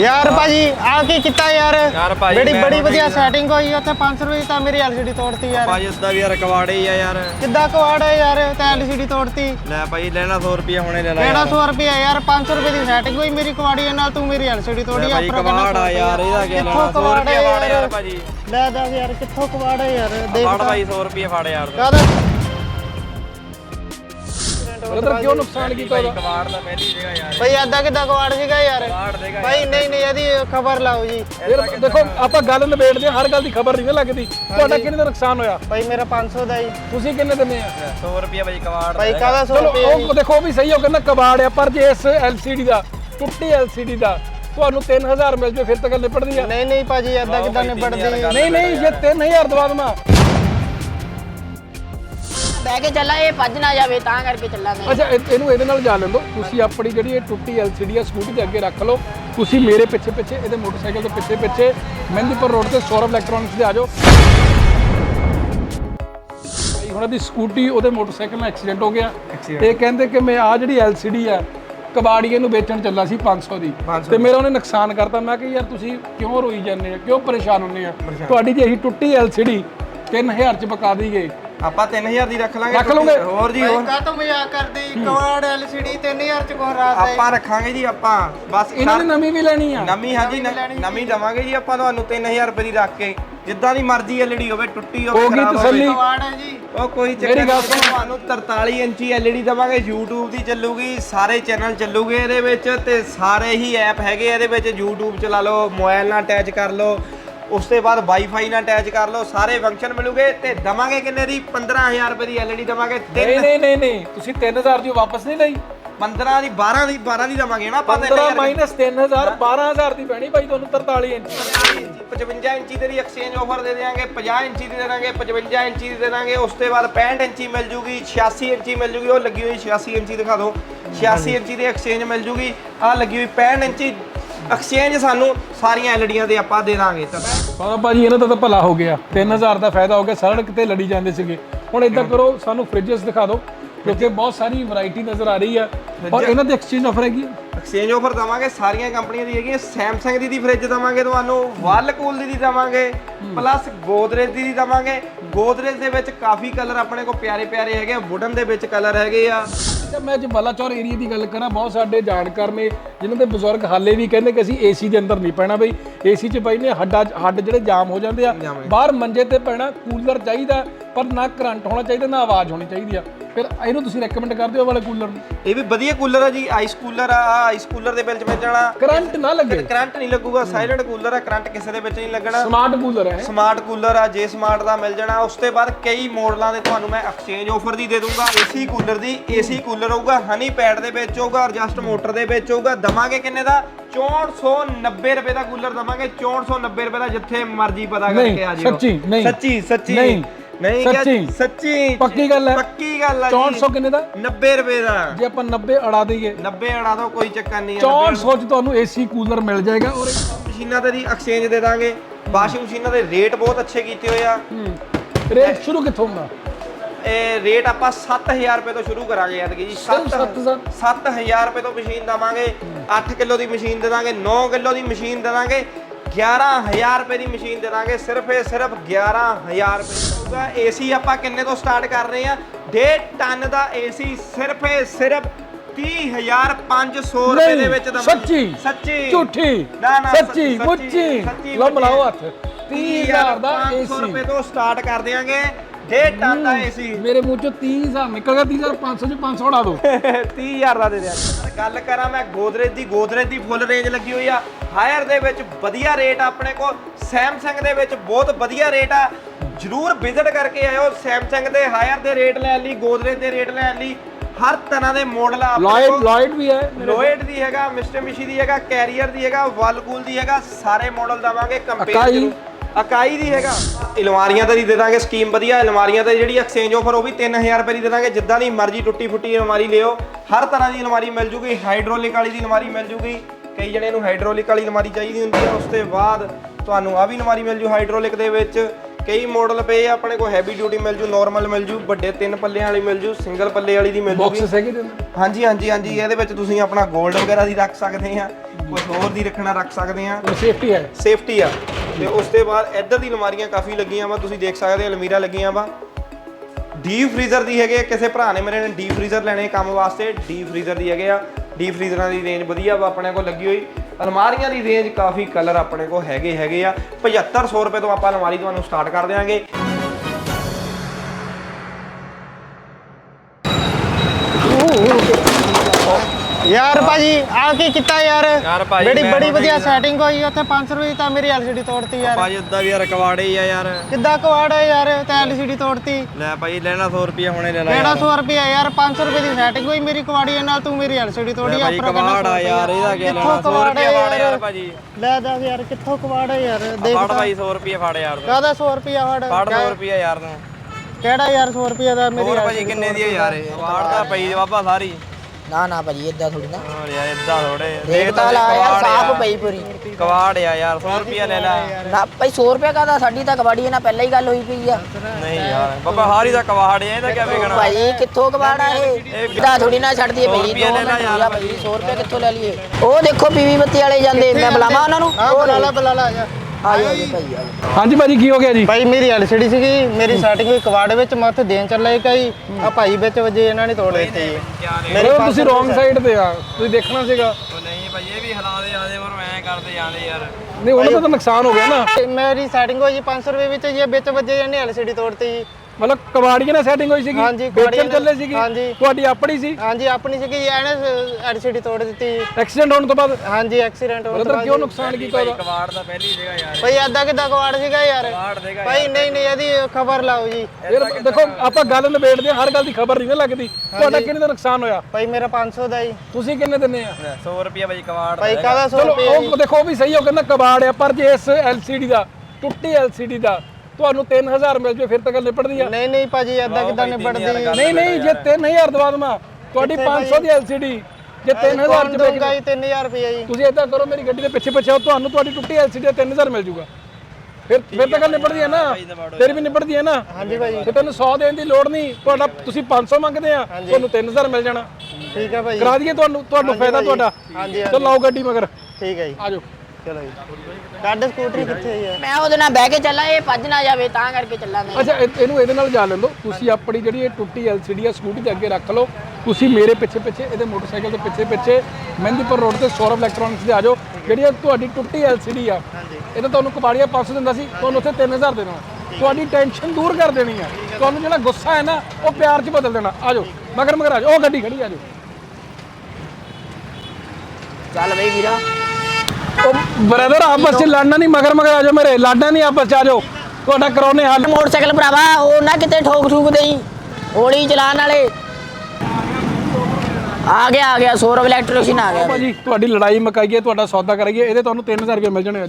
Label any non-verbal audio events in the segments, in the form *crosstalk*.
ਯਾਰ ਭਾਜੀ ਆ ਕੀ ਕੀਤਾ ਯਾਰ? ਯਾਰ ਭਾਜੀ, ਬੜੀ ਮੈਂ ਬੜੀ ਵਧੀਆ ਸੈਟਿੰਗ ਹੋਈ ਉੱਥੇ 500 ਰੁਪਏ ਦੀ ਤਾਂ ਮੇਰੀ ਐਲਸੀਡੀ ਤੋੜਤੀ ਯਾਰ। ਭਾਜੀ ਉਸਦਾ ਵੀ ਯਾਰ ਕਵਾੜੇ ਹੀ ਆ ਯਾਰ। ਕਿੱਦਾਂ ਕਵਾੜ ਹੈ ਯਾਰ ਤਾਂ ਐਲਸੀਡੀ ਤੋੜਤੀ। ਲੈ ਭਾਜੀ ਲੈਣਾ 100 ਰੁਪਏ ਹੁਣੇ ਲੈ ਲੈ ਕਿਹੜਾ 100 ਰੁਪਏ ਯਾਰ 500 ਰੁਪਏ ਦੀ ਸੈਟਿੰਗ ਹੋਈ ਮੇਰੀ ਕਵਾੜੀ ਦੇ ਨਾਲ ਤੂੰ ਮੇਰੀ ਐਲਸੀਡੀ ਤੋੜੀ ਲੈ ਭਾਜੀ ਆਪਣਾ ਕਵਾੜ ਆ ਯਾਰ ਇਹਦਾ ਕੀ ਕਿੱਥੋਂ ਲੈਣਾ 100 ਕਵਾੜ ਰੁਪਏ ਫੜ ਯਾਰ? ਯਾਰ ਭਾਜੀ। ਲੈ ਦੱਸ ਯਾਰ ਕਿੱਥੋਂ ਕਵਾੜ ਹੈ ਯਾਰ? ਦੇਖ ਫੜ ਤਾਂ। ਭਾਜੀ 100 ਰੁਪਏ ਫੜ ਯਾਰ। ਕਾਹਦਾ? ਬ੍ਰਦਰ ਕਿਉਂ ਨੁਕਸਾਨ ਕੀਤਾ ਉਹਦਾ? ਕਵਾੜ ਦਾ ਪਹਿਲੀ ਜਗ੍ਹਾ ਯਾਰ ਭਾਈ ਏਦਾਂ ਕਿੱਦਾਂ ਕਵਾੜ ਸੀਗਾ ਯਾਰ? ਕਵਾੜ ਦੇਗਾ ਭਾਈ ਨਹੀਂ ਨਹੀਂ ਇਹਦੀ ਖਬਰ ਲਾਓ ਜੀ। ਦੇਖੋ ਆਪਾਂ ਗੱਲ ਨਿਬੇੜਦੇ ਹਾਂ, ਹਰ ਗੱਲ ਦੀ ਖਬਰ ਨਹੀਂ ਨਾ ਲੱਗਦੀ। ਤੁਹਾਡਾ ਕਿੰਨੇ ਦਾ ਨੁਕਸਾਨ ਹੋਇਆ? ਭਾਈ ਮੇਰਾ 500 ਦਾ ਜੀ। ਤੁਸੀਂ ਕਿੰਨੇ ਦਿੰਦੇ ਆ? 100 ਰੁਪਏ ਭਾਜੀ ਕਵਾੜ ਭਾਈ ਕਾਹਦਾ 100 ਚਲੋ ਰੁਪਏ ਉਹ ਦੇਖੋ ਉਹ ਵੀ ਸਹੀ ਉਹ ਕਹਿੰਦਾ ਕਬਾੜ ਆ ਪਰ ਜੇ ਇਸ LCD ਦਾ ਟੁੱਟੀ LCD ਦਾ ਤੁਹਾਨੂੰ 3000 ਮਿਲ ਜੇ ਫਿਰ ਤਾਂ ਗੱਲ ਨਿਪੜਦੀ ਆ। ਨਹੀਂ ਨਹੀਂ ਭਾਜੀ ਏਦਾਂ ਕਿੱਦਾਂ ਨਿਬੜਦੀ ਤਿੰਨ ਹਜ਼ਾਰ ਨਹੀਂ ਨਹੀਂ ਜੇ 3000 ਦਵਾ ਦਵਾਂ। ਬਹਿ ਕੇ ਚੱਲਾ ਇਹ ਭੱਜ ਨਾ ਜਾਵੇ ਤਾਂ ਕਰਕੇ ਚੱਲਾ ਮੈਂ ਅੱਛਾ ਇਹ- ਇਹਨੂੰ ਇਹਦੇ ਨਾਲ ਜਾ ਲੈਂਦੋ। ਤੁਸੀਂ ਆਪਣੀ ਜਿਹੜੀ ਇਹ ਟੁੱਟੀ LCD ਆ ਸਕੂਟੀ ਦੇ ਅੱਗੇ ਰੱਖ ਲਓ। ਤੁਸੀਂ ਮੇਰੇ ਪਿੱਛੇ ਪਿੱਛੇ ਇਹਦੇ ਮੋਟਰਸਾਈਕਲ ਦੇ ਪਿੱਛੇ ਪਿੱਛੇ ਮਹਿੰਦੀਪੁਰ ਰੋਡ ਤੇ ਸੌਰਵ ਇਲੈਕਟ੍ਰੋਨਿਕਸ ਤੇ ਆ ਜਾਓ। ਭਾਈ ਉਹਨਾਂ ਦੀ ਸਕੂਟੀ ਉਹਦੇ ਮੋਟਰਸਾਈਕਲ ਨਾਲ ਐਕਸੀਡੈਂਟ ਹੋ ਗਿਆ। ਇਹ ਕਹਿੰਦੇ ਕਿ ਮੈਂ ਆ ਜਿਹੜੀ LCD ਆ ਕਬਾੜੀਏ ਨੂੰ ਵੇਚਣ ਚੱਲਾ ਸੀ 500 ਦੀ। ਤੇ ਮੇਰਾ ਉਹਨੇ ਨੁਕਸਾਨ ਕਰਤਾ। ਮੈਂ ਕਿ ਯਾਰ ਤੁਸੀਂ ਕਿਉਂ ਰੋਈ ਜਾਂਦੇ ਆ ਕਿਉਂ ਪਰੇਸ਼ਾਨ ਹੁੰਦੇ ਆ ਤੁਹਾਡੀ ਜੇ ਇਹੀ ਟੁੱਟੀ LCD 3000 ਚ ਬਕਾ ਦਈਏ ਆਪਾਂ 3000 ਦੀ ਰੱਖ ਲਾਂਗੇ ਰੱਖ ਲਓਗੇ? ਹੋਰ ਜੀ ਹੋਰ। ਕਾਹ ਤੋਂ ਮਜ਼ਾਕ ਕਰਦੇ? ਜੀ ਕਵਾੜ ਐਲਸੀਡੀ 3000 ਚ ਕੋਹ ਰਾਤ ਦਾ ਆਪਾਂ ਰੱਖਾਂਗੇ ਜੀ ਆਪਾਂ। ਬਸ ਇਹਨਾਂ ਨੇ ਨਵੀਂ ਵੀ ਲੈਣੀ ਆ। ਨਵੀਂ ਹਾਂਜੀ ਨ- ਨਵੀਂ ਦਵਾਂਗੇ ਜੀ ਆਪਾਂ ਤੁਹਾਨੂੰ 3000 ਰੁਪਏ ਦੀ ਰੱਖ ਕੇ। ਜਿੱਦਾਂ ਦੀ ਮਰਜ਼ੀ ਐਲਈਡੀ ਹੋਵੇ ਟੁੱਟੀ ਹੋਵੇ ਹੋ ਗਈ ਖਰਾਬ ਤਸੱਲੀ। ਹੋਵੇ। ਕਵਾੜ ਹੈ ਜੀ। ਉਹ ਕੋਈ ਚੱਕਰ ਮੇਰੀ ਗੱਲ ਨਹੀਂ ਤੁਹਾਨੂੰ 43 ਇੰਚੀ ਐਲਈਡੀ ਦਵਾਂਗੇ YouTube ਦੀ ਚੱਲੂਗੀ ਸਾਰੇ ਚੈਨਲ ਚੱਲੂਗੇ ਇਹਦੇ ਵਿੱਚ ਤੇ ਸਾਰੇ ਹੀ ਐਪ ਹੈਗੇ ਆ ਇਹਦੇ ਵਿੱਚ। YouTube ਚਲਾ ਲਓ ਮੋਬਾਈਲ ਨਾਲ ਅਟੈਚ ਕਰ ਲਓ। ਉਸ ਤੋਂ ਬਾਅਦ ਵਾਈਫਾਈ ਨਾਲ ਅਟੈਚ ਕਰ ਲਓ ਸਾਰੇ ਫੰਕਸ਼ਨ ਮਿਲੂਗੇ ਤੇ ਦਵਾਂਗੇ ਕਿੰਨੇ ਦੀ? 15000 ਰੁਪਏ ਦੀ ਐਲਈਡੀ ਦਵਾਂਗੇ ਨਹੀਂ ਤਿੰਨ। ਨਹੀਂ ਨਹੀਂ ਨਹੀਂ ਤੁਸੀਂ 3000 ਦੀ ਵਾਪਸ ਨਹੀਂ ਲਈ। 15 ਦੀ 12 ਦੀ 12 ਦੀ ਦਵਾਂਗੇ ਨਾ ਆਪਾਂ 15 ਮਾਈਨਸ 3000 12000 ਦੀ ਪੈਣੀ ਭਾਈ ਤੁਹਾਨੂੰ 43 ਇੰਚ। 55 ਇੰਚੀ ਦੇ ਦੀ ਐਕਸਚੇਂਜ ਆਫਰ ਦੇ ਦੇਵਾਂਗੇ 50 ਇੰਚੀ ਦੀ ਦੇ ਦਾਂਗੇ 55 ਇੰਚੀ ਦੀ ਦੇ ਦਾਂਗੇ ਉਸ ਤੋਂ ਬਾਅਦ 65 ਇੰਚੀ ਮਿਲ ਜੂਗੀ 86 ਇੰਚੀ ਮਿਲ ਜੂਗੀ ਉਹ ਲੱਗੀ ਹੋਈ 86 ਇੰਚੀ ਦਿਖਾ ਦਿਓ। 86 ਇੰਚੀ ਦੀ ਐਕਸਚੇਂਜ ਮਿਲ ਜੂਗੀ ਆ ਲੱਗੀ ਹੋਈ 65 ਇੰਚੀ ਐਕਸਚੇਂਜ ਸਾਨੂੰ ਸਾਰੀਆਂ ਐਲਡੀਆਂ ਦੇ ਆਪਾਂ ਦੇ ਦਾਂਗੇ। ਤਾਂ ਪਤਾ ਭਾਜੀ ਇਹਨਾਂ ਦਾ ਤਾਂ ਭਲਾ ਹੋ ਗਿਆ। 3000 ਦਾ ਫਾਇਦਾ ਹੋ ਗਿਆ ਸੜਕ ਤੇ ਲੜੀ ਜਾਂਦੇ ਸੀਗੇ। ਹੁਣ ਇਦਾਂ ਕਰੋ ਸਾਨੂੰ ਫ੍ਰਿਜਸ ਦਿਖਾ ਦਿਓ ਕਿਉਂਕਿ ਬਹੁਤ ਸਾਰੀ ਵੈਰਾਈਟੀ ਨਜ਼ਰ ਆ ਰਹੀ ਆ। ਔਰ ਇਹਨਾਂ ਦੀ ਐਕਸਚੇਂਜ ਆਫਰ ਹੈਗੀ ਆ। ਐਕਸਚੇਂਜ ਆਫਰ ਦਵਾਂਗੇ ਸਾਰੀਆਂ ਕੰਪਨੀਆਂ ਦੀ ਹੈਗੀਆਂ। ਸੈਮਸੰਗ ਦੀ ਦੀ ਫ੍ਰਿਜ ਦਵਾਂਗੇ ਤੁਹਾਨੂੰ ਵਰਲਕੂਲ ਦੀ ਦੀ ਦਵਾਂਗੇ ਪਲੱਸ ਗੋਦਰੇਜ ਦੀ ਦੀ ਦਵਾਂਗੇ। ਗੋਦਰੇਜ ਦੇ ਵਿੱਚ ਕਾਫੀ ਕਲਰ ਆਪਣੇ ਕੋਲ ਪਿਆਰੇ ਪਿਆਰੇ ਹੈਗੇ ਵੁਡਨ ਦੇ ਵਿੱਚ ਕਲਰ ਹੈਗੇ ਆ। ਅੱਛਾ ਮੈਂ ਜੇ ਬਲਾਚੌਰ ਏਰੀਆ ਦੀ ਗੱਲ ਕਰਾਂ ਬਹੁਤ ਸਾਡੇ ਜਾਣਕਾਰ ਨੇ ਜਿਨ੍ਹਾਂ ਦੇ ਬਜ਼ੁਰਗ ਹਾਲੇ ਵੀ ਕਹਿੰਦੇ ਕਿ ਅਸੀਂ ਏਸੀ ਦੇ ਅੰਦਰ ਨਹੀਂ ਪੈਣਾ ਬਈ। ਏਸੀ 'ਚ ਬਈ ਨੇ ਹੱਡਾ ਹੱਡ ਜਿਹੜੇ ਜਾਮ ਹੋ ਜਾਂਦੇ ਆ। ਬਾਹਰ ਮੰਜੇ ਤੇ ਪੈਣਾ ਕੂਲਰ ਚਾਹੀਦਾ ਪਰ ਨਾ ਕਰੰਟ ਹੋਣਾ ਚਾਹੀਦਾ ਨਾ ਆਵਾਜ਼ ਹੋਣੀ ਚਾਹੀਦੀ ਆ। ਫਿਰ ਇਹਨੂੰ ਤੁਸੀਂ ਰეკਮੈਂਡ ਕਰਦੇ ਹੋ ਵਾਲੇ ਕੂਲਰ ਨੂੰ? ਇਹ ਵੀ ਵਧੀਆ ਕੂਲਰ ਆ ਜੀ ਆਈਸ ਕੂਲਰ ਆ ਆਈਸ ਕੂਲਰ ਦੇ ਵਿੱਚ ਮਿਲ ਜਾਣਾ। ਕਰੰਟ ਨਾ ਲੱਗੇ। ਕਰੰਟ ਨਹੀਂ ਲੱਗੂਗਾ ਸਾਇਲੈਂਟ ਕੂਲਰ ਆ ਕਰੰਟ ਕਿਸੇ ਦੇ ਵਿੱਚ ਨਹੀਂ ਲੱਗਣਾ। ਸਮਾਰਟ ਕੂਲਰ ਹੈ ਸਮਾਰਟ ਕੂਲਰ ਆ ਜੇ ਸਮਾਰਟ ਦਾ ਮਿਲ ਜਾਣਾ ਉਸ ਤੋਂ ਬਾਅਦ ਕਈ ਮਾਡਲਾਂ ਦੇ ਤੁਹਾਨੂੰ ਮੈਂ ਐਕਸਚੇਂਜ ਆਫਰ ਦੀ ਦੇ ਦੂੰਗਾ ਏਸੀ ਕੂਲਰ ਦੀ। ਏਸੀ ਕੂਲਰ ਹੋਊਗਾ ਹਨੀ ਪੈਡ ਦੇ ਵਿੱਚ ਹੋਊਗਾ ਐਡਜਸਟ ਮੋਟਰ ਦੇ ਵਿੱਚ ਹੋਊਗਾ। ਦਵਾਂਗੇ ਕਿੰਨੇ ਦਾ? 6490 ਰੁਪਏ ਦਾ ਕੂਲਰ ਦਵਾਂਗੇ 6490 ਰੁਪਏ ਦਾ ਜਿੱਥੇ ਮਰਜ਼ੀ ਪਤਾ ਕਰਕੇ ਆ ਜਿਓ। ਸੱਚੀ, ਨਹੀਂ। ਸੱਚੀ ਸੱਚੀ। ਨਹੀਂ, ਨਹੀਂ ਕਿਹਾ- ਸੱਚੀ। ਸੱਚੀ। ਪੱਕੀ ਗੱਲ ਹੈ? ਪੱਕੀ ਗੱਲ ਆ ਜੀ। 6400 ਕਿੰਨੇ ਦਾ? 90 ਰੁਪਏ ਦਾ। ਜੇ ਆਪਾਂ 90 ਅੜਾ ਦਈਏ। 90 ਅੜਾ ਦੋ ਕੋਈ ਚੱਕਰ ਨਹੀਂ ਹੈ 6400 ਚ ਤੁਹਾਨੂੰ ਏਸੀ ਕੂਲਰ ਮਿਲ ਜਾਏਗਾ ਔਰ ਮਸ਼ੀਨਾਂ ਤੇ ਦੀ ਐਕਸਚੇਂਜ ਦੇ ਦਾਂਗੇ। ਵਾਸ਼ਿੰਗ ਮਸ਼ੀਨਾਂ ਦੇ ਰੇਟ ਬਹੁਤ ਅੱਛੇ ਕੀਤੇ ਹੋਏ ਆ। ਰੇਟ ਸ਼ੁਰੂ ਕਿੱਥੋਂ ਹੁੰਦਾ? ਇਹ ਰੇਟ ਆਪਾਂ 7000 ਰੁਪਏ ਤੋਂ ਸ਼ੁਰੂ ਕਰਾਂਗੇ ਐਤਕੀ ਜੀ। ਸਿਰਫ ਸੱਤ ਹਜ਼ਾਰ? 7000 ਰੁਪਏ ਤੋਂ ਮਸ਼ੀਨ ਦਵਾਂਗੇ। 8 ਕਿਲੋ ਦੀ ਮਸ਼ੀਨ ਦੇ ਦਾਂਗੇ 9 ਕਿਲੋ ਦੀ ਮਸ਼ੀਨ ਦੇ ਦਾਂਗੇ। 11000 ਰੁਪਏ ਦੀ ਮਸ਼ੀਨ ਦੇ ਦਾਂਗੇ। ਸਿਰਫ ਇਹ ਸਿਰਫ 11000 ਰੁਪਏ ਹੋਊਗਾ। ਏਸੀ ਆਪਾਂ ਕਿੰਨੇ ਤੋਂ ਸਟਾਰਟ ਕਰ ਰਹੇ ਆ 1.5 ਟਨ ਦਾ ਏਸੀ ਸਿਰਫ ਇਹ ਸਿਰਫ 30500 ਰੁਪਏ ਦੇ ਵਿੱਚ ਦਵਾਂਗੇ ਸੱਚੀ ਸੱਚੀ। ਝੂਠੀ ਨਾ ਨਾ ਸੱਚੀ ਮੁੱਚੀ ਲਓ ਮਿਲਾਓ ਹੱਥ। 30000 ਦਾ 500 ਏਸੀ ਰੁਪਏ ਤੋਂ ਸਟਾਰਟ ਕਰ ਦਿਆਂਗੇ। 1.5 ਟਨ ਦਾ ਏਸੀ ਮੇਰੇ ਮੂੰਹ ਚੋਂ 30000 ਨਿਕਲ ਗਿਆ 30500 ਚ 500 ਉਡਾ ਦਿਓ 30000 *laughs* ਦਾ ਦੇ ਦਿਆ। ਗੱਲ ਕਰਾਂ ਮੈਂ ਗੋਦਰੇਜ ਦੀ ਗੋਦਰੇਜ ਦੀ ਫੁੱਲ ਰੇਂਜ ਲੱਗੀ ਹੋਈ ਆ। ਹਾਇਰ ਦੇ ਵਿੱਚ ਵਧੀਆ ਰੇਟ ਆਪਣੇ ਕੋਲ। ਸੈਮਸੰਗ ਦੇ ਵਿੱਚ ਬਹੁਤ ਵਧੀਆ ਰੇਟ ਆ। ਜਰੂਰ ਵਿਜ਼ਿਟ ਕਰਕੇ ਆਇਓ। ਸੈਮਸੰਗ ਦੇ ਹਾਇਰ ਦੇ ਰੇਟ ਲੈ ਲਈ ਗੋਦਰੇਜ ਦੇ ਰੇਟ ਲੈ ਲਈ। ਹਰ ਤਰ੍ਹਾਂ ਦੇ ਮਾਡਲ ਆ ਕੋਲ। ਲਾਈਟ ਵੀ ਹੈ ਲੋਇਡ ਦੀ ਹੈਗਾ ਮਿਸਟਰ ਮਿਸ਼ੀ ਦੀ ਹੈਗਾ ਕੈਰੀਅਰ ਦੀ ਹੈਗਾ ਵਾਲਕੂਲ ਦੀ ਹੈਗਾ। ਸਾਰੇ ਮਾਡਲ ਦਵਾਂਗੇ ਕੰਪੇਅਰ ਇਕਾਈ ਦੀ ਹੈਗਾ। ਅਲਮਾਰੀਆਂ ਦਾ ਦੀ ਦੇ ਦਾਂਗੇ, ਸਕੀਮ ਵਧੀਆ, ਅਲਮਾਰੀਆਂ ਦਾ ਜਿਹੜੀ ਐਕਸਚੇਂਜ ਆਫਰ ਉਹ ਵੀ 3000 ਰੁਪਏ ਦੀ ਦੇ ਦਾਂਗੇ। ਜਿੱਦਾਂ ਦੀ ਮਰਜ਼ੀ ਟੁੱਟੀ ਫੁੱਟੀ ਅਲਮਾਰੀ ਲਿਓ। ਹਰ ਤਰ੍ਹਾਂ ਦੀ ਅਲਮਾਰੀ ਮਿਲ ਜੂਗੀ। ਹਾਈਡ੍ਰੋਲਿਕ ਵਾਲੀ ਦੀ ਅਲਮਾਰੀ ਮਿਲ ਜੂਗੀ। ਕਈ ਜਣੇ ਨੂੰ ਹਾਈਡ੍ਰੋਲਿਕ ਵਾਲੀ ਅਲਮਾਰੀ ਚਾਹੀਦੀ ਹੁੰਦੀ ਹੈ। ਉਸ ਤੋਂ ਬਾਅਦ ਤੁਹਾਨੂੰ ਆ ਵੀ ਅਲਮਾਰੀ ਮਿਲ ਜੂ ਹਾਈਡ੍ਰੋਲਿਕ ਦੇ ਵਿੱਚ। ਕਈ ਮਾਡਲ ਪਏ ਆ ਆਪਣੇ ਕੋਲ ਹੈਵੀ ਡਿਊਟੀ ਮਿਲ ਜੂ ਨਾਰਮਲ ਮਿਲ ਜੂ ਵੱਡੇ ਤਿੰਨ ਪੱਲਿਆਂ ਵਾਲੀ ਮਿਲ ਜੂ ਸਿੰਗਲ ਪੱਲੇ ਵਾਲੀ ਦੀ ਮਿਲ ਜੂਗੀ। ਬਾਕਸਸ ਹੈਗੇ ਤੇ ਹਾਂਜੀ ਹਾਂਜੀ ਹਾਂਜੀ ਇਹਦੇ ਵਿੱਚ ਤੁਸੀਂ ਆਪਣਾ 골ਡ ਵਗੈਰਾ ਦੀ ਰੱਖ ਸਕਦੇ ਆ ਕੁਝ ਹੋਰ ਦੀ ਰੱਖਣਾ ਰੱਖ ਸਕਦੇ ਆ। ਸੇਫਟੀ ਹੈ। ਸੇਫਟੀ ਆ। ਤੇ ਉਸ ਤੋਂ ਬਾਅਦ ਇੱਧਰ ਦੀ ਅਲਮਾਰੀਆਂ ਕਾਫੀ ਲੱਗੀਆਂ ਵਾ ਤੁਸੀਂ ਦੇਖ ਸਕਦੇ ਹੋ ਅਲਮੀਰਾ ਲੱਗੀਆਂ ਵਾ। ਡੀਪ ਫ੍ਰੀਜ਼ਰ ਦੀ ਹੈਗੇ ਆ, ਕਿਸੇ ਭਰਾ ਨੇ ਮੇਰੇ ਨੇ ਡੀਪ ਫ੍ਰੀਜ਼ਰ ਲੈਣੇ ਕੰਮ ਵਾਸਤੇ ਡੀਪ ਫ੍ਰੀਜ਼ਰ ਦੀ ਹੈਗੇ ਆ ਡੀਪ ਫ੍ਰੀਜ਼ਰਾਂ ਦੀ ਰੇਂਜ ਵਧੀਆ ਵਾ ਆਪਣੇ ਕੋਲ ਲੱਗੀ ਹੋਈ। ਅਲਮਾਰੀਆਂ ਦੀ ਰੇਂਜ ਕਾਫੀ ਕਲਰ ਆਪਣੇ ਕੋਲ ਹੈਗੇ ਹੈਗੇ ਆ। 7500 ਰੁਪਏ ਤੋਂ ਆਪਾਂ ਅਲਮਾਰੀ ਤੁਹਾਨੂੰ ਸਟਾਰਟ ਕਰ ਦਿਆਂਗੇ। ਯਾਰ ਭਾਜੀ ਆ ਕੀ ਕੀਤਾ ਯਾਰ? ਯਾਰ ਭਾਜੀ, ਬੜੀ ਮੈਂ ਬੜੀ ਵਧੀਆ ਸੈਟਿੰਗ ਹੋਈ ਉੱਥੇ 500 ਰੁਪਏ ਦੀ ਤਾਂ ਮੇਰੀ ਐਲਸੀਡੀ ਤੋੜਤੀ ਯਾਰ। ਭਾਜੀ ਉਦਾਂ ਵੀ ਯਾਰ ਕਵਾੜੇ ਹੀ ਆ ਯਾਰ। ਕਿੱਦਾਂ ਕਵਾੜ ਹੈ ਯਾਰ ਤੇ ਐਲਸੀਡੀ ਤੋੜਤੀ। ਲੈ ਭਾਜੀ ਲੈਣਾ 100 ਰੁਪਏ ਹੁਣੇ ਲੈ ਲੈ ਕਿਹੜਾ 100 ਰੁਪਏ ਯਾਰ 500 ਰੁਪਏ ਦੀ ਸੈਟਿੰਗ ਹੋਈ ਮੇਰੀ ਕਵਾੜੀ ਨਾਲ ਤੂੰ ਮੇਰੀ ਐਲਸੀਡੀ ਤੋੜੀ ਭਾਜੀ ਆਪਣਾ ਕਹਿੰਦਾ ਕਵਾੜ ਆ 100 ਯਾਰ ਇਹਦਾ ਕੀ ਲੈਣਾ? ਕਿੱਥੋਂ 100 ਕਵਾੜ ਰੁਪਏ ਫੜ ਯਾਰ? ਯਾਰ? ਭਾਜੀ। ਲੈ ਦੱਸ ਯਾਰ ਕਿੱਥੋਂ ਕਵਾੜ ਹੈ ਯਾਰ? ਦੇਖ ਫੜ ਤਾਂ। ਭਾਈ 100 ਰੁਪਏ ਫੜ ਯਾਰ ਤੂੰ। ਕਾਹਦਾ 100 ਰੁਪਿਆ ਫੜ? ਫੜ 100 ਰੁਪਏ ਯਾਰ ਤੂੰ। ਕਿਹੜਾ ਯਾਰ 100 ਰੁਪਿਆ ਦਾ ਮੇਰੀ ਹੋਰ ਭਾਜੀ ਕਿੰਨੇ ਦੀ ਆ ਯਾਰ ਇਹ? ਕਵਾੜ ਦਾ ਪਈ ਬਾਬਾ ਸਾਰੀ। ਨਾ ਨਾ ਭਾਜੀ ਇਦਾਂ ਥੋੜੀ ਨਾ। ਹੋਰ ਯਾਰ ਇਦਾਂ ਥੋੜੇ ਦੇਖ ਤਾਂ ਲਾ ਯਾਰ ਸਾਫ਼ ਪਈ ਪੂਰੀ। ਕਵਾੜ ਆ ਯਾਰ 100 ਰੁਪਏ ਲੈ ਲੈ। ਨਾ ਭਾਈ 100 ਰੁਪਏ ਕਾਹਦਾ? ਸਾਡੀ ਤਾਂ ਕਬਾੜੀ ਨਾਲ ਪਹਿਲਾਂ ਹੀ ਗੱਲ ਹੋਈ ਪਈ ਆ। ਨਹੀਂ ਯਾਰ ਬਾਬਾ ਹਾਰੀ ਦਾ ਕਵਾੜ ਆ ਇਹਦਾ ਕੀ ਵੇਖਣਾ ਭਾਈ ਕਿੱਥੋਂ ਕਬਾੜਾ ਇਹ? ਇਦਾਂ ਥੋੜੀ ਨਾ ਛੱਡਦੀ ਸੌ ਭਾਈ ਰੁਪਈਆ ਲੈ ਲੈ ਯਾਰ। ਭਾਈ 100 ਰੁਪਏ ਕਿੱਥੋਂ ਲੈ ਲਈਏ? ਉਹ ਦੇਖੋ ਪੀਵੀ ਬੱਤੀ ਵਾਲੇ ਜਾਂਦੇ ਮੈਂ ਬੁਲਾਵਾਂ ਉਹਨਾਂ ਨੂੰ। ਹਾਂ ਬੁਲਾ ਲਾ ਬੁਲਾ ਲਾ ਆ ਜਾ ਆ ਜਾਓ ਜੀ ਭਾਈ। ਹਾਂਜੀ ਭਾਜੀ ਕੀ ਹੋ ਗਿਆ ਜੀ? ਭਾਈ ਮੇਰੀ ਐਲਸੀਡੀ ਸੀਗੀ ਮੇਰੀ ਸੈਟਿੰਗ ਹੋਈ ਕਵਾੜ ਵਿੱਚ ਮੈਂ ਉੱਥੇ ਦੇਣ ਚੱਲਾ ਇੱਕ ਆਈ ਆ ਭਾਈ ਵਿੱਚ ਵਜੇ ਇਹਨਾਂ ਨੇ ਤੋੜ ਦਿੱਤੀ। ਜੀ ਮੇਰੇ ਤੁਸੀਂ ਰੋਂਗ ਸਾਈਡ ਤੇ ਆ। ਤੁਸੀਂ ਦੇਖਣਾ ਸੀਗਾ। ਉਹ ਨਹੀਂ ਭਾਈ ਇਹ ਵੀ ਹਿਲਾ ਦੇ ਆਦੇ ਮਰ ਐ ਕਰਦੇ ਜਾਂਦੇ ਯਾਰ। ਨਹੀਂ ਉਹਨਾਂ ਦਾ ਤਾਂ ਨੁਕਸਾਨ ਹੋ ਗਿਆ ਨਾ। ਮੇਰੀ ਸੈਟਿੰਗ ਹੋਈ ਜੀ 500 ਰੁਪਏ ਵਿੱਚ ਜੀ ਵਿੱਚ ਵਜੇ ਇਹਨੇ ਐਲਸੀਡੀ ਤੋੜਤੀ ਜੀ ਮਤਲਬ ਕਬਾੜੀਆਂ ਨਾਲ ਸੈਟਿੰਗ ਹੋਈ ਸੀਗੀ ਹਾਂਜੀ, ਕਬਾੜੀਆਂ ਵੇਚਣ ਚੱਲੇ ਸੀਗੀ। ਹਾਂਜੀ। ਤੁਹਾਡੀ ਆਪਣੀ ਸੀ? ਹਾਂਜੀ ਆਪਣੀ ਸੀਗੀ ਇਹਨੇ ਐਲਸੀਡੀ ਤੋੜ ਦਿੱਤੀ। ਐਕਸੀਡੈਂਟ ਹੋਣ ਤੋਂ ਬਾਅਦ? ਹਾਂਜੀ ਐਕਸੀਡੈਂਟ ਹੋ ਮਤਲਬ ਕਿਉਂ ਨੁਕਸਾਨ ਕੀਤਾ ਉਹਦਾ? ਕਵਾੜ ਦਾ ਪਹਿਲੀ ਜਗ੍ਹਾ ਯਾਰ। ਭਾਈ ਏਦਾਂ ਕਿੱਦਾਂ ਕਵਾੜ ਸੀਗਾ ਯਾਰ? ਕਵਾੜ ਦੇਗਾ ਭਾਈ ਨਹੀਂ ਨਹੀਂ ਇਹਦੀ ਖਬਰ ਲਾਓ ਜੀ। ਯਾਰ ਦੇਖੋ ਆਪਾਂ ਗੱਲ ਨਿਬੇੜਦੇ ਹਾਂ ਹਰ ਗੱਲ ਦੀ ਖਬਰ ਨਹੀਂ ਨਾ ਲੱਗਦੀ। ਤੁਹਾਡਾ ਕਿੰਨੇ ਦਾ ਨੁਕਸਾਨ ਹੋਇਆ? ਭਾਈ ਮੇਰਾ 500 ਦਾ ਜੀ। ਤੁਸੀਂ ਕਿੰਨੇ ਦਿੰਨੇ ਆ? 100 ਰੁਪਏ ਭਾਈ ਕਵਾੜ ਭਾਈ ਕਾਹਦਾ 100 ਚਲੋ ਰੁਪਏ ਉਹ ਦੇਖੋ ਉਹ ਵੀ ਸਹੀ ਹੋ ਕਹਿੰਦਾ ਕਬਾੜ ਆ ਪਰ ਜੇ ਇਸ LCD ਦਾ ਟੁੱਟੀ LCD ਦਾ ਤੁਹਾਨੂੰ 3000 ਮਿਲ ਜੇ ਫਿਰ ਤਾਂ ਗੱਲ ਨਿਪੜਦੀ ਆ। ਨਹੀਂ ਨਹੀਂ ਭਾਜੀ ਏਦਾਂ ਕਿੱਦਾਂ ਨਿਬੜਦੀ? ਨਹੀਂ ਨਹੀਂ ਜੇ 3000 ਦਵਾ ਦਵਾਂ ਤੁਹਾਡੀ 500 ਦੀ LCD ਜੇ 3000 ਕੌਣ ਚ ਵਿਕ ਜੀ 3000 ਰੁਪਏ ਜੀ? ਤੁਸੀਂ ਇਦਾਂ ਕਰੋ ਮੇਰੀ ਗੱਡੀ ਦੇ ਪਿੱਛੇ ਪਿੱਛੇ ਆਓ ਤੁਹਾਨੂੰ ਤੁਹਾਡੀ ਟੁੱਟੀ LCD ਦਾ 3000 ਮਿਲ ਜੂਗਾ ਫਿਰ ਫਿਰ ਤਾਂ ਗੱਲ ਨਿਬੜਦੀ ਹੈ ਨਾ ਤੇਰੀ ਵੀ ਨਿਬੜਦੀ ਹੈ ਨਾ। ਹਾਂਜੀ ਭਾਜੀ ਤੇ ਤੈਨੂੰ 100 ਦੇਣ ਦੀ ਲੋੜ ਨਹੀਂ ਤੁਹਾਡਾ ਤੁਸੀਂ 500 ਮੰਗਦੇ ਆ ਤੁਹਾਨੂੰ 3000 ਮਿਲ ਜਾਣਾ। ਠੀਕ ਹੈ ਭਾਜੀ ਕਰਾ ਦਈਏ ਤੁਹਾਨੂੰ ਤੁਹਾਨੂੰ ਫਾਇਦਾ ਤੁਹਾਡਾ। ਹਾਂਜੀ ਚਲੋ ਲਾਓ ਗੱਡੀ ਮਗਰ। ਠੀਕ ਹੈ ਜੀ। ਆਜੋ ਚਲੋ ਜੀ। ਕੱਢ ਸਕੂਟਰੀ ਕਿੱਥੇ ਹੈ? ਮੈਂ ਉਹਦੇ ਨਾਲ ਬਹਿ ਕੇ ਚੱਲਾਂ ਇਹ ਭੱਜ ਨਾ ਜਾਵੇ ਤਾਂ ਕਰਕੇ ਚੱਲਾਂ ਮੈਂ। ਅੱਛਾ ਇਹ- ਇਹਨੂੰ ਇਹਦੇ ਨਾਲ ਜਾ ਲੈਣ ਦਿਓ ਤੁਸੀਂ ਆਪਣੀ ਜਿਹੜੀ ਇਹ ਟੁੱਟੀ LCD ਆ ਸਕੂਟੀ ਦੇ ਅੱਗੇ ਰੱਖ ਲਓ। ਤੁਸੀਂ ਮੇਰੇ ਪਿੱਛੇ ਪਿੱਛੇ ਇਹਦੇ ਮੋਟਰਸਾਈਕਲ ਦੇ ਪਿੱਛੇ ਪਿੱਛੇ ਮਹਿੰਦੀਪੁਰ ਰੋਡ ਤੇ ਸੌਰਵ ਇਲੈਕਟ੍ਰੋਨਿਕਸ ਦੇ ਆ ਜਾਓ। ਜਿਹੜੀ ਇਹ ਤੁਹਾਡੀ ਟੁੱਟੀ LCD ਆ ਇਹ ਤਾਂ ਤੁਹਾਨੂੰ ਕਬਾੜੀਆ 500 ਦਿੰਦਾ ਸੀ ਤੁਹਾਨੂੰ ਉੱਥੇ 3000 ਦੇਣਾ। ਤੁਹਾਡੀ ਟੈਨਸ਼ਨ ਦੂਰ ਕਰ ਦੇਣੀ ਆ। ਤੁਹਾਨੂੰ ਜਿਹੜਾ ਗੁੱਸਾ ਹੈ ਨਾ ਉਹ ਪਿਆਰ 'ਚ ਬਦਲ ਦੇਣਾ। ਆ ਜਾਓ ਮਗਰ ਮਗਰ ਆ ਜਾਓ। ਉਹ ਗੱਡੀ ਖੜੀ ਆ ਜਾਓ। ਚੱਲ ਬਈ ਵੀਰਾ। ਬ੍ਰਦਰ ਆਪਸ 'ਚ ਲੜਨਾ ਨਹੀਂ ਮਗਰ ਮਗਰ ਆ ਜਾਓ ਮੇਰੇ। ਲਾਡਾਂ ਨਹੀਂ ਆਪਸ 'ਚ ਆ ਜਾਓ। ਤੁਹਾਡਾ ਕਰਾਉਨੇ ਹੱਲ। ਮੋਟਰਸਾਈਕਲ ਭਰਾਵਾ ਉਹ ਨਾ ਕਿਤੇ ਠੋਕ ਠੂਕ ਦੇਈ। ਹੌਲੀ ਚਲਾਣ ਵਾਲੇ। ਆ ਗਿਆ ਆ ਗਿਆ ਸੌਰਵ ਇਲੈਕਟ੍ਰੀਸ਼ੀਅਨ ਆ ਗਿਆ। ਭਾਜੀ ਤੁਹਾਡੀ ਲੜਾਈ ਮਕਾਈਏ ਤੁਹਾਡਾ ਸੌਦਾ ਕਰਾਈਏ ਇਹਦੇ ਤੁਹਾਨੂੰ 3000 ਰੁਪਏ ਮਿਲ ਜਾਣੇ ਆ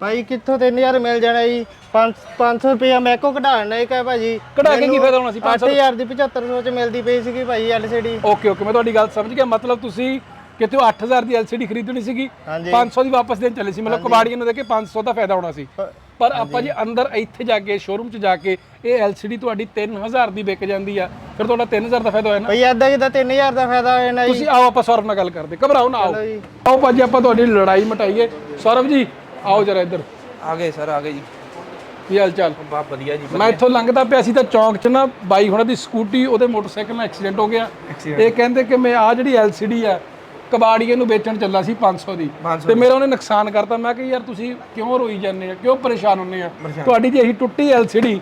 ਭਾਈ ਕਿੱਥੋਂ 3000 ਮਿਲ ਜਾਣਾ ਜੀ? 500 ਰੁਪਏ ਮੈਂ ਕੋ ਕਢਾਣਾ ਇੱਕ ਹੈ ਭਾਜੀ? ਕਢਾ ਕੇ ਕੀ ਫਾਇਦਾ ਹੋਣਾ ਸੀ? 500 8000 ਦੀ 7500 ਚ ਮਿਲਦੀ ਪਈ ਸੀਗੀ ਭਾਈ ਐਲਸੀਡੀ ਓਕੇ ਓਕੇ ਮੈਂ ਤੁਹਾਡੀ ਗੱਲ ਸਮਝ ਗਿਆ। ਮਤਲਬ ਤੁਸੀਂ ਕਿਤੇ 8000 ਦੀ LCD ਖਰੀਦਣੀ ਸੀਗੀ ਹਾਂਜੀ। 500 ਦੀ ਵਾਪਸ ਦੇਣ ਚੱਲੇ ਸੀ। ਮਤਲਬ ਕਬਾੜੀਆਂ ਨੂੰ ਦੇ ਕੇ 500 ਦਾ ਫਾਇਦਾ ਹੋਣਾ ਸੀ। ਪਰ ਆਪਾਂ ਜੀ ਅੰਦਰ ਇੱਥੇ ਜਾ ਕੇ ਸ਼ੋਰੂਮ 'ਚ ਜਾ ਕੇ ਇਹ LCD ਤੁਹਾਡੀ 3000 ਦੀ ਵਿਕ ਜਾਂਦੀ ਆ ਫਿਰ ਤੁਹਾਡਾ 3000 ਦਾ ਫਾਇਦਾ ਹੋਇਆ ਨਾ। ਭਾਈ ਏਦਾਂ ਕਿੱਦਾਂ 3000 ਦਾ ਫਾਇਦਾ ਹੋਇਆ ਨਾ ਜੀ। ਤੁਸੀਂ ਆਓ ਆਪਾਂ ਸੌਰਵ ਨਾਲ ਗੱਲ ਕਰਦੇ। ਘਬਰਾਓ ਨਾ ਆਓ। ਜੀ। ਆਓ ਭਾਜੀ ਆਪਾਂ ਤੁਹਾਡੀ ਲੜਾਈ ਮਟਾਈਏ। ਸੌਰਵ ਜੀ ਆਓ ਜਰਾ ਇੱਧਰ। ਆ ਗਏ ਸਰ ਆ ਗਏ ਜੀ। ਕੀ ਹਾਲ ਚਾਲ? ਬਹੁਤ ਵਧੀਆ ਜੀ ਮੈਂ ਇੱਥੋਂ ਲੰਘਦਾ ਪਿਆ ਸੀ ਤਾਂ ਚੌਂਕ 'ਚ ਨਾ ਬਾਈ ਹੁਣਾਂ ਦੀ ਸਕੂਟੀ ਉਹਦੇ ਮੋਟਰਸਾਈਕਲ ਨਾਲ ਐਕਸੀਡੈਂਟ ਹੋ ਗਿਆ। ਇਹ ਕਹਿੰਦੇ ਕਿ ਮੈਂ ਆ ਜਿਹੜੀ LCD ਆ ਕਬਾੜੀਏ ਨੂੰ ਵੇਚਣ ਚੱਲਾ ਸੀ 500 ਦੀ। ਤੇ ਮੇਰਾ ਉਹਨੇ ਨੁਕਸਾਨ ਕਰਤਾ। ਮੈਂ ਕਿ ਯਾਰ ਤੁਸੀਂ ਕਿਉਂ ਰੋਈ ਜਾਂਦੇ ਆ ਕਿਉਂ ਪਰੇਸ਼ਾਨ ਹੁੰਦੇ ਆ ਤੁਹਾਡੀ ਜੇ ਅਸੀਂ ਟੁੱਟੀ LCD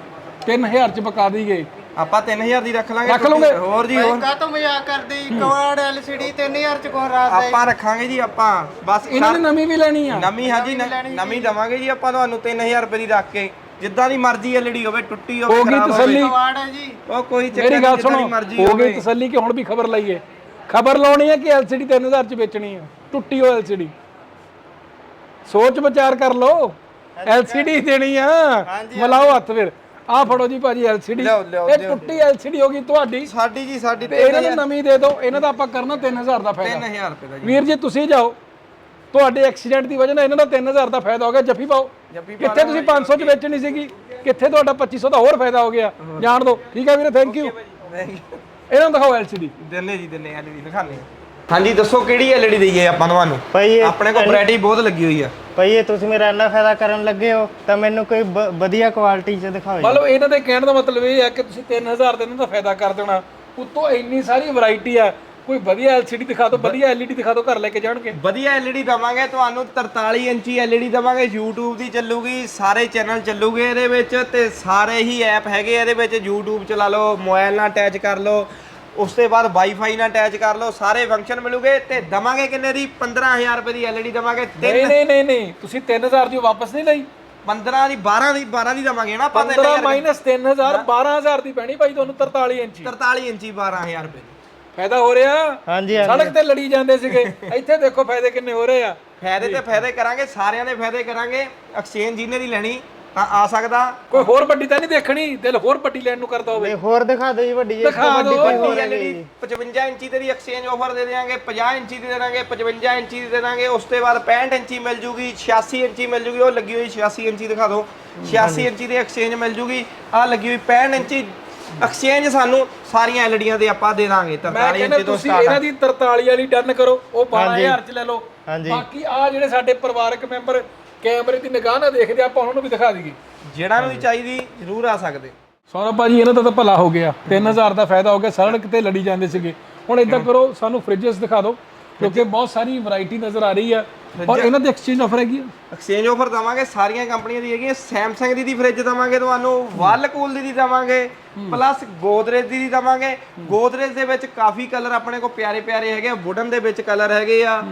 3000 ਚ ਬਕਾ ਦੀ ਗਏ ਆਪਾਂ 3000 ਦੀ ਰੱਖ ਲਾਂਗੇ ਰੱਖ ਲਓਗੇ? ਹੋਰ ਜੀ ਹੋਰ। ਕਾਹ ਤੋਂ ਮਜ਼ਾਕ ਕਰਦੇ? ਕਵਾੜ ਐਲਸੀਡੀ 3000 ਚ ਕੋਹ ਰਾਤ ਦਾ ਆਪਾਂ ਰੱਖਾਂਗੇ ਜੀ ਆਪਾਂ। ਬਸ ਇਹਨਾਂ ਨੇ ਨਵੀਂ ਵੀ ਲੈਣੀ ਆ। ਨਵੀਂ ਹਾਂਜੀ ਨਵੀਂ ਦਵਾਂਗੇ ਜੀ ਆਪਾਂ ਤੁਹਾਨੂੰ 3000 ਰੁਪਏ ਦੀ ਰੱਖ ਕੇ। ਜਿੱਦਾਂ ਦੀ ਮਰਜ਼ੀ ਐਲਡੀ ਹੋਵੇ ਟੁੱਟੀ ਹੋਵੇ ਗਈ ਖਰਾਬ ਹੋਵੇ। ਤਸੱਲੀ। ਹੈ ਜੀ। ਉਹ ਕੋਈ ਚੱਕਰ ਮੇਰੀ ਨਹੀਂ ਗੱਲ ਜਿੱਦਾਂ ਦੀ ਸੁਣੋ ਮਰਜ਼ੀ ਹੋ ਗਈ ਤਸੱਲੀ ਕਿ ਹੁਣ ਵੀ ਖਬਰ ਲਈਏ? ਖਬਰ ਲਾਉਣੀ ਹੈ ਕਿ LCD 3000 ਚ ਵੇਚਣੀ ਹੈ। ਟੁੱਟੀ ਹੋ LCD ਸੋਚ ਵਿਚਾਰ ਕਰ ਲਓ। LCD ਦੇਣੀ ਆ। ਮਲਾਓ ਹੱਥ ਫਿਰ। ਆ ਫੜੋ ਜੀ ਭਾਜੀ LCD ਇਹ ਟੁੱਟੀ LCD ਹੋ ਗਈ ਤੁਹਾਡੀ। ਸਾਡੀ ਜੀ ਸਾਡੀ ਤੇ ਇਹਨਾਂ ਨੂੰ ਨਵੀਂ ਦੇ ਦਿਓ। ਇਹਨਾਂ ਦਾ ਆਪਾਂ ਕਰਨਾ 3000 ਦਾ ਫਾਇਦਾ। 3000 ਰੁਪਏ ਦਾ ਜੀ। ਵੀਰ ਜੀ ਤੁਸੀਂ ਜਾਓ। ਤੁਹਾਡੇ ਐਕਸੀਡੈਂਟ ਦੀ ਵਜ੍ਹਾ ਨਾਲ ਇਹਨਾਂ ਦਾ 3000 ਦਾ ਫਾਇਦਾ ਹੋ ਗਿਆ। ਜੱਫੀ ਪਾਓ। ਕਿੱਥੇ ਤੁਸੀਂ 500 ਚ ਵੇਚਣੀ ਸੀਗੀ? ਕਿੱਥੇ ਤੁਹਾਡਾ 2500 ਦਾ ਹੋਰ ਫਾਇਦਾ ਹੋ ਗਿਆ? ਜਾਣ ਦਿਓ। ਠੀਕ ਹੈ ਵੀਰੇ ਥੈਂਕ ਯੂ ਇਹਨਾਂ ਨੂੰ ਦਿਖਾਓ LCD ਦਿੰਨੇ ਜੀ ਦਿੰਨੇ ਐਲਡੀ ਦਿਖਾਣੇ ਹਾਂਜੀ ਦੱਸੋ ਕਿਹੜੀ ਐਲਈਡੀ ਦਈਏ ਆਪਾਂ ਤੁਹਾਨੂੰ ਭਾਈ ਇਹ ਆਪਣੇ ਕੋਲ ਵੈਰਾਈਟੀ ਬਹੁਤ ਲੱਗੀ ਹੋਈ ਆ। ਭਾਈ ਇਹ ਤੁਸੀਂ ਮੇਰਾ ਇੰਨਾ ਫਾਇਦਾ ਕਰਨ ਲੱਗੇ ਹੋ ਤਾਂ ਮੈਨੂੰ ਕੋਈ ਵਧੀਆ ਕੁਆਲਿਟੀ 'ਚ ਦਿਖਾਓ। ਮਤਲਬ ਇਹਨਾਂ ਦੇ ਕਹਿਣ ਦਾ ਮਤਲਬ ਇਹ ਹੈ ਕਿ ਤੁਸੀਂ 3000 ਦੇ ਇਹਨਾਂ ਦਾ ਫਾਇਦਾ ਕਰ ਦੇਣਾ। ਉੱਤੋਂ ਇੰਨੀ ਸਾਰੀ ਵੈਰਾਈਟੀ ਆ ਕੋਈ ਵਧੀਆ LCD ਦਿਖਾ ਦਿਓ ਵਧੀਆ LED ਦਿਖਾ ਦਿਓ ਘਰ ਲੈ ਕੇ ਜਾਣਗੇ। ਵਧੀਆ ਐਲਈਡੀ ਦਵਾਂਗੇ ਤੁਹਾਨੂੰ 43 ਇੰਚੀ ਐਲਈਡੀ ਦਵਾਂਗੇ YouTube ਦੀ ਚੱਲੂਗੀ ਸਾਰੇ ਚੈਨਲ ਚੱਲੂਗੇ ਇਹਦੇ ਵਿੱਚ ਤੇ ਸਾਰੇ ਹੀ ਐਪ ਹੈਗੇ ਇਹਦੇ ਵਿੱਚ YouTube ਚਲਾ ਲਓ ਮੋਬਾਈਲ ਨਾਲ ਅਟੈਚ ਕਰ ਲਓ ਉਸ ਤੋਂ ਬਾਅਦ ਵਾਈਫਾਈ ਨਾਲ ਅਟੈਚ ਕਰ ਲਓ ਸਾਰੇ ਫੰਕਸ਼ਨ ਮਿਲੂਗੇ ਤੇ ਦਵਾਂਗੇ ਕਿੰਨੇ ਦੀ? 15000 ਰੁਪਏ ਦੀ ਐਲਈਡੀ ਦਵਾਂਗੇ ਨਹੀਂ ਤਿੰਨ ਨਹੀਂ ਨਹੀਂ ਨਹੀਂ ਤੁਸੀਂ 3000 ਦੀ ਵਾਪਸ ਨਹੀਂ ਲਈ। 15 ਦੀ 12 ਦੀ 12 ਦੀ ਦਵਾਂਗੇ ਨਾ ਆਪਾਂ 15 ਮਾਈਨਸ 3000 12000 ਦੀ ਪੈਣੀ ਭਾਈ ਤੁਹਾਨੂੰ 43 ਇੰਚੀ। 43 ਇੰਚੀ 12000 ਰੁਪਏ ਦੀ। ਫਾਇਦਾ ਹੋ ਰਿਹਾ? ਹਾਂਜੀ ਹਾਂਜੀ। ਸੜਕ ਤੇ ਲੜੀ ਜਾਂਦੇ ਸੀਗੇ। *laughs* ਇੱਥੇ ਦੇਖੋ ਫਾਇਦੇ ਕਿੰਨੇ ਹੋ ਰਹੇ ਆ। ਫਾਇਦੇ ਤੇ ਫਾਇਦੇ ਕਰਾਂਗੇ ਸਾਰਿਆਂ ਦੇ ਫਾਇਦੇ ਕਰਾਂਗੇ। ਐਕਸਚੇਂਜ ਜਿਹਨੇ ਦੀ ਲੈਣੀ ਤਾਂ ਆ ਸਕਦਾ। ਕੋਈ ਹੋਰ ਵੱਡੀ ਤਾਂ ਨਹੀਂ ਦੇਖਣੀ? ਦਿਲ ਹੋਰ ਵੱਡੀ ਲੈਣ ਨੂੰ ਕਰਦਾ ਹੋਵੇ। ਤੇ ਹੋਰ ਦਿਖਾ ਦਿਓ ਜੀ ਵੱਡੀ ਜੀ ਦਿਖਾ ਵੱਡੀ ਦਿਓ। ਕੋਈ ਹੋਰ ਵੱਡੀ ਹੈਗੀ LED ਜੀ। 55 ਇੰਚੀ ਦੇ ਦੀ ਐਕਸਚੇਂਜ ਆਫਰ ਦੇ ਦੇਵਾਂਗੇ 50 ਇੰਚੀ ਦੀ ਦੇ ਦਾਂਗੇ 55 ਇੰਚੀ ਦੀ ਦੇ ਦਾਂਗੇ ਉਸ ਤੋਂ ਬਾਅਦ 65 ਇੰਚੀ ਮਿਲ ਜੂਗੀ 86 ਇੰਚੀ ਮਿਲ ਜੂਗੀ ਉਹ ਲੱਗੀ ਹੋਈ 86 ਇੰਚੀ ਦਿਖਾ ਦਿਓ। 86 ਇੰਚੀ ਦੀ ਐਕਸਚੇਂਜ ਮਿਲ ਜੂਗੀ ਆ ਲੱਗੀ ਹੋਈ 65 ਇੰਚੀ ਐਕਸਚੇਂਜ ਸਾਨੂੰ ਸਾਰੀਆਂ ਐਲਡੀਆਂ ਦੇ ਆਪਾਂ ਦੇ ਦਾਂਗੇ ਮੈਂ 43 ਕਹਿੰਦਾ ਇੰਚੀ ਤੋਂ ਤੁਸੀਂ ਸਟਾਰਟ। ਇਹਨਾਂ ਦੀ 43 ਵਾਲੀ ਡਨ ਕਰੋ ਉਹ 12000 ਚ ਲੈ ਲਓ। ਹਾਂਜੀ। ਬਾਕੀ ਆ ਜਿਹੜੇ ਸਾਡੇ ਪਰਿਵਾਰਕ ਮੈਂਬਰ ਕੈਮਰੇ ਦੀ ਨਿਗਾਹ ਨਾਲ ਦੇਖਦੇ ਆ, ਆਪਾਂ ਉਹਨਾਂ ਨੂੰ ਵੀ ਦਿਖਾ ਦਈਏ। ਜਿਹੜਾ ਨੂੰ ਵੀ ਚਾਹੀਦੀ ਜ਼ਰੂਰ ਆ ਸਕਦੇ। ਸੌਰਵ ਭਾਜੀ ਇਹਨਾਂ ਦਾ ਤਾਂ ਭਲਾ ਹੋ ਗਿਆ। 3000 ਦਾ ਫਾਇਦਾ ਹੋ ਗਿਆ ਸੜਕ ਤੇ ਲੜੀ ਜਾਂਦੇ ਸੀਗੇ। ਹੁਣ ਇਦਾਂ ਕਰੋ ਸਾਨੂੰ ਫ੍ਰਿਜਸ ਦਿਖਾ ਦਿਓ ਕਿਉਂਕਿ ਬਹੁਤ ਸਾਰੀ ਵੈਰਾਈਟੀ ਨਜ਼ਰ ਆ ਰਹੀ ਆ। ਔਰ ਇਹਨਾਂ ਦੇ ਐਕਸਚੇਂਜ ਆਫਰ ਹੈਗੀ ਆ? ਐਕਸਚੇਂਜ ਆਫਰ ਦਵਾਂਗੇ ਸਾਰੀਆਂ ਕੰਪਨੀਆਂ ਦੀ ਹੈਗੀਆਂ। ਸੈਮਸੰਗ ਦੀ ਦੀ ਫ੍ਰਿਜ ਦਵਾਂਗੇ ਤੁਹਾਨੂੰ ਵਰਲਕੂਲ ਦੀ ਦੀ ਦਵਾਂਗੇ ਪਲੱਸ ਗੋਦਰੇਜ ਦੀ ਦੀ ਦਵਾਂਗੇ। ਗੋਦਰੇਜ ਦੇ ਵਿੱਚ ਕਾਫੀ ਕਲਰ ਆਪਣੇ ਕੋਲ ਪਿਆਰੇ ਪਿਆਰੇ ਹੈਗੇ ਵੁਡਨ ਦੇ ਵਿੱਚ ਕਲਰ ਹੈਗੇ ਆ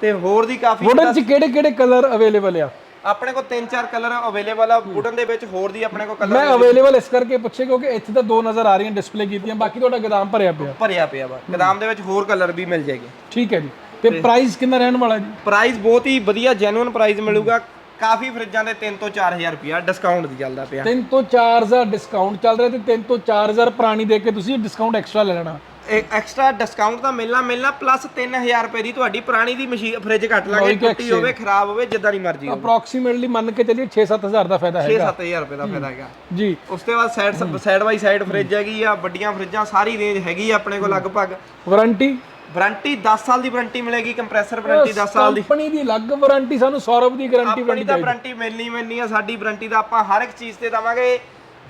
ਤੇ ਹੋਰ ਦੀ ਕਾਫੀ ਵੁਡਨ ਚ ਕਿਹੜੇ ਕਿਹੜੇ ਕਲਰ ਅਵੇਲੇਬਲ ਆ? ਆਪਣੇ ਕੋਲ ਤਿੰਨ ਚਾਰ ਕਲਰ ਅਵੇਲੇਬਲ ਆ ਵੁਡਨ ਦੇ ਵਿੱਚ ਹੋਰ ਦੀ ਆਪਣੇ ਕੋਲ ਮੈਂ ਕਲਰ ਅਵੇਲੇਬਲ ਇਸ ਕਰਕੇ ਪੁੱਛੇ ਕਿਉਂਕਿ ਇੱਥੇ ਤਾਂ ਦੋ ਨਜ਼ਰ ਆ ਰਹੀਆਂ ਡਿਸਪਲੇ ਕੀਤੀਆਂ ਬਾਕੀ ਤੁਹਾਡਾ ਗਦਾਮ ਭਰਿਆ ਪਿਆ। ਭਰਿਆ ਪਿਆ ਵਾ। ਗਦਾਮ ਦੇ ਵਿੱਚ ਹੋਰ ਕਲਰ ਵੀ ਮਿਲ ਜਾਏਗੇ। ਠੀਕ ਹੈ ਜੀ। ਤੇ ਪ੍ਰਾਈਸ ਕਿੰਨਾ ਰਹਿਣ ਵਾਲਾ ਜੀ? ਪ੍ਰਾਈਸ ਬਹੁਤ ਹੀ ਵਧੀਆ ਜੈਨੂਇਨ ਪ੍ਰਾਈਸ ਮਿਲੂਗਾ। ਕਾਫੀ ਫ੍ਰਿਜਾਂ ਦੇ 3 ਤੋਂ 4000 ਰੁਪਿਆ ਡਿਸਕਾਊਂਟ ਦੀ ਚੱਲਦਾ ਪਿਆ। 3 ਤੋਂ 4000 ਡਿਸਕਾਊਂਟ ਚੱਲ ਰਿਹਾ ਤੇ 3 ਤੋਂ 4000 ਪੁਰਾਣੀ ਦੇ ਕੇ ਤੁਸੀਂ ਡਿਸਕਾਊਂਟ ਐਕਸਟਰਾ ਲੈ ਲੈਣਾ। ਐਕਸਟਰਾ ਡਿਸਕਾਊਂਟ ਤਾਂ ਮਿਲਣਾ ਮਿਲਣਾ ਪਲੱਸ 3000 ਰੁਪਏ ਦੀ ਤੁਹਾਡੀ ਪੁਰਾਣੀ ਦੀ ਮਸ਼ੀਨ ਫ੍ਰਿਜ ਕੱਟ ਲਾਂਗੇ ਟੁੱਟੀ ਹੋਵੇ ਖਰਾਬ ਹੋਵੇ ਜਿੱਦਾਂ ਦੀ ਮਰਜ਼ੀ ਹੋਵੇ। ਅਪਰੋਕਸੀਮੇਟਲੀ ਮੰਨ ਕੇ ਚੱਲੀਏ 6-7000 ਦਾ ਫਾਇਦਾ ਹੈਗਾ। 6-7000 ਰੁਪਏ ਦਾ ਫਾਇਦਾ ਹੈਗਾ। ਜੀ। ਉਸ ਤੋਂ ਬਾਅਦ side side by side fridge ਹੈਗੀ ਆ ਵੱਡੀਆਂ ਫ੍ਰਿਜਾਂ ਸਾਰੀ ਰੇਂਜ ਹੈਗੀ ਆ ਆਪਣੇ ਕੋਲ ਲਗਭਗ। ਵਾਰੰਟੀ ਵਾਰੰਟੀ 10 ਸਾਲ ਦੀ ਵਾਰੰਟੀ ਮਿਲੇਗੀ ਕੰਪਰੈਸਰ ਵਾਰੰਟੀ 10 ਸਾਲ ਦੀ। ਕੰਪਨੀ ਦੀ ਅਲੱਗ ਵਾਰੰਟੀ ਸਾਨੂੰ ਸੌਰਵ ਦੀ ਗਾਰੰਟੀ ਆਪਣੀ ਤਾਂ ਵਾਰੰਟੀ ਮਿਲਣੀ ਮਿਲਣੀ ਆ ਸਾਡੀ ਵਾਰੰਟੀ ਦਾ ਆਪਾਂ ਹਰ ਇੱਕ ਚੀਜ਼ ਤੇ ਦਵਾਂਗੇ।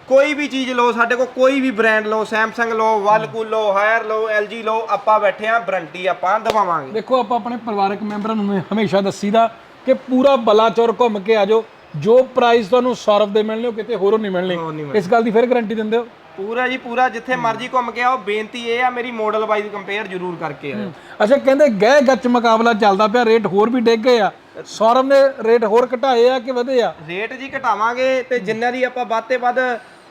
ਕੋਈ ਵੀ ਚੀਜ਼ ਲਓ ਸਾਡੇ ਕੋਲ ਕੋਈ ਵੀ ਬ੍ਰਾਂਡ ਲਓ ਸੈਮਸੰਗ ਲਓ ਵਰਲਕੂਲ ਲਓ ਹਾਇਰ ਲਓ LG ਲਓ ਆਪਾਂ ਬੈਠੇ ਆ ਵਾਰੰਟੀ ਆਪਾਂ ਦਵਾਵਾਂਗੇ। ਦੇਖੋ ਆਪਾਂ ਆਪਣੇ ਪਰਿਵਾਰਕ ਮੈਂਬਰਾਂ ਨੂੰ ਹਮੇਸ਼ਾ ਦੱਸੀਦਾ ਕਿ ਪੂਰਾ ਬਲਾਚੌਰ ਘੁੰਮ ਕੇ ਆਜੋ ਜੋ ਪ੍ਰਾਈਸ ਤੁਹਾਨੂੰ ਸੌਰਵ ਦੇ ਮਿਲਣੇ ਉਹ ਕਿਤੇ ਹੋਰੋਂ ਨਹੀਂ ਮਿਲਣੇ। ਇਸ ਗੱਲ ਦੀ ਫਿਰ ਗਾਰੰਟੀ ਦਿੰਦੇ ਹੋ? ਪੂਰਾ ਜੀ ਪੂਰਾ ਜਿੱਥੇ ਮਰਜ਼ੀ ਘੁੰਮ ਕੇ ਆਓ। ਬੇਨਤੀ ਇਹ ਆ ਮੇਰੀ ਮਾਡਲ ਵਾਈਜ਼ ਕੰਪੇਅਰ ਜ਼ਰੂਰ ਕਰਕੇ ਆਇਓ। ਅੱਛਾ ਕਹਿੰਦੇ ਗਹਿ ਗੱਚ ਮੁਕਾਬਲਾ ਚੱਲਦਾ ਪਿਆ ਰੇਟ ਹੋਰ ਵੀ ਡਿੱਗ ਗਏ ਆ। ਸੌਰਵ ਨੇ ਰੇਟ ਹੋਰ ਘਟਾਏ ਆ ਕਿ ਵਧੇ ਆ? ਰੇਟ ਜੀ ਘਟਾਵਾਂਗੇ ਤੇ ਜਿੰਨਾਂ ਦੀ ਆਪਾਂ ਵੱਧ ਤੇ ਵੱਧ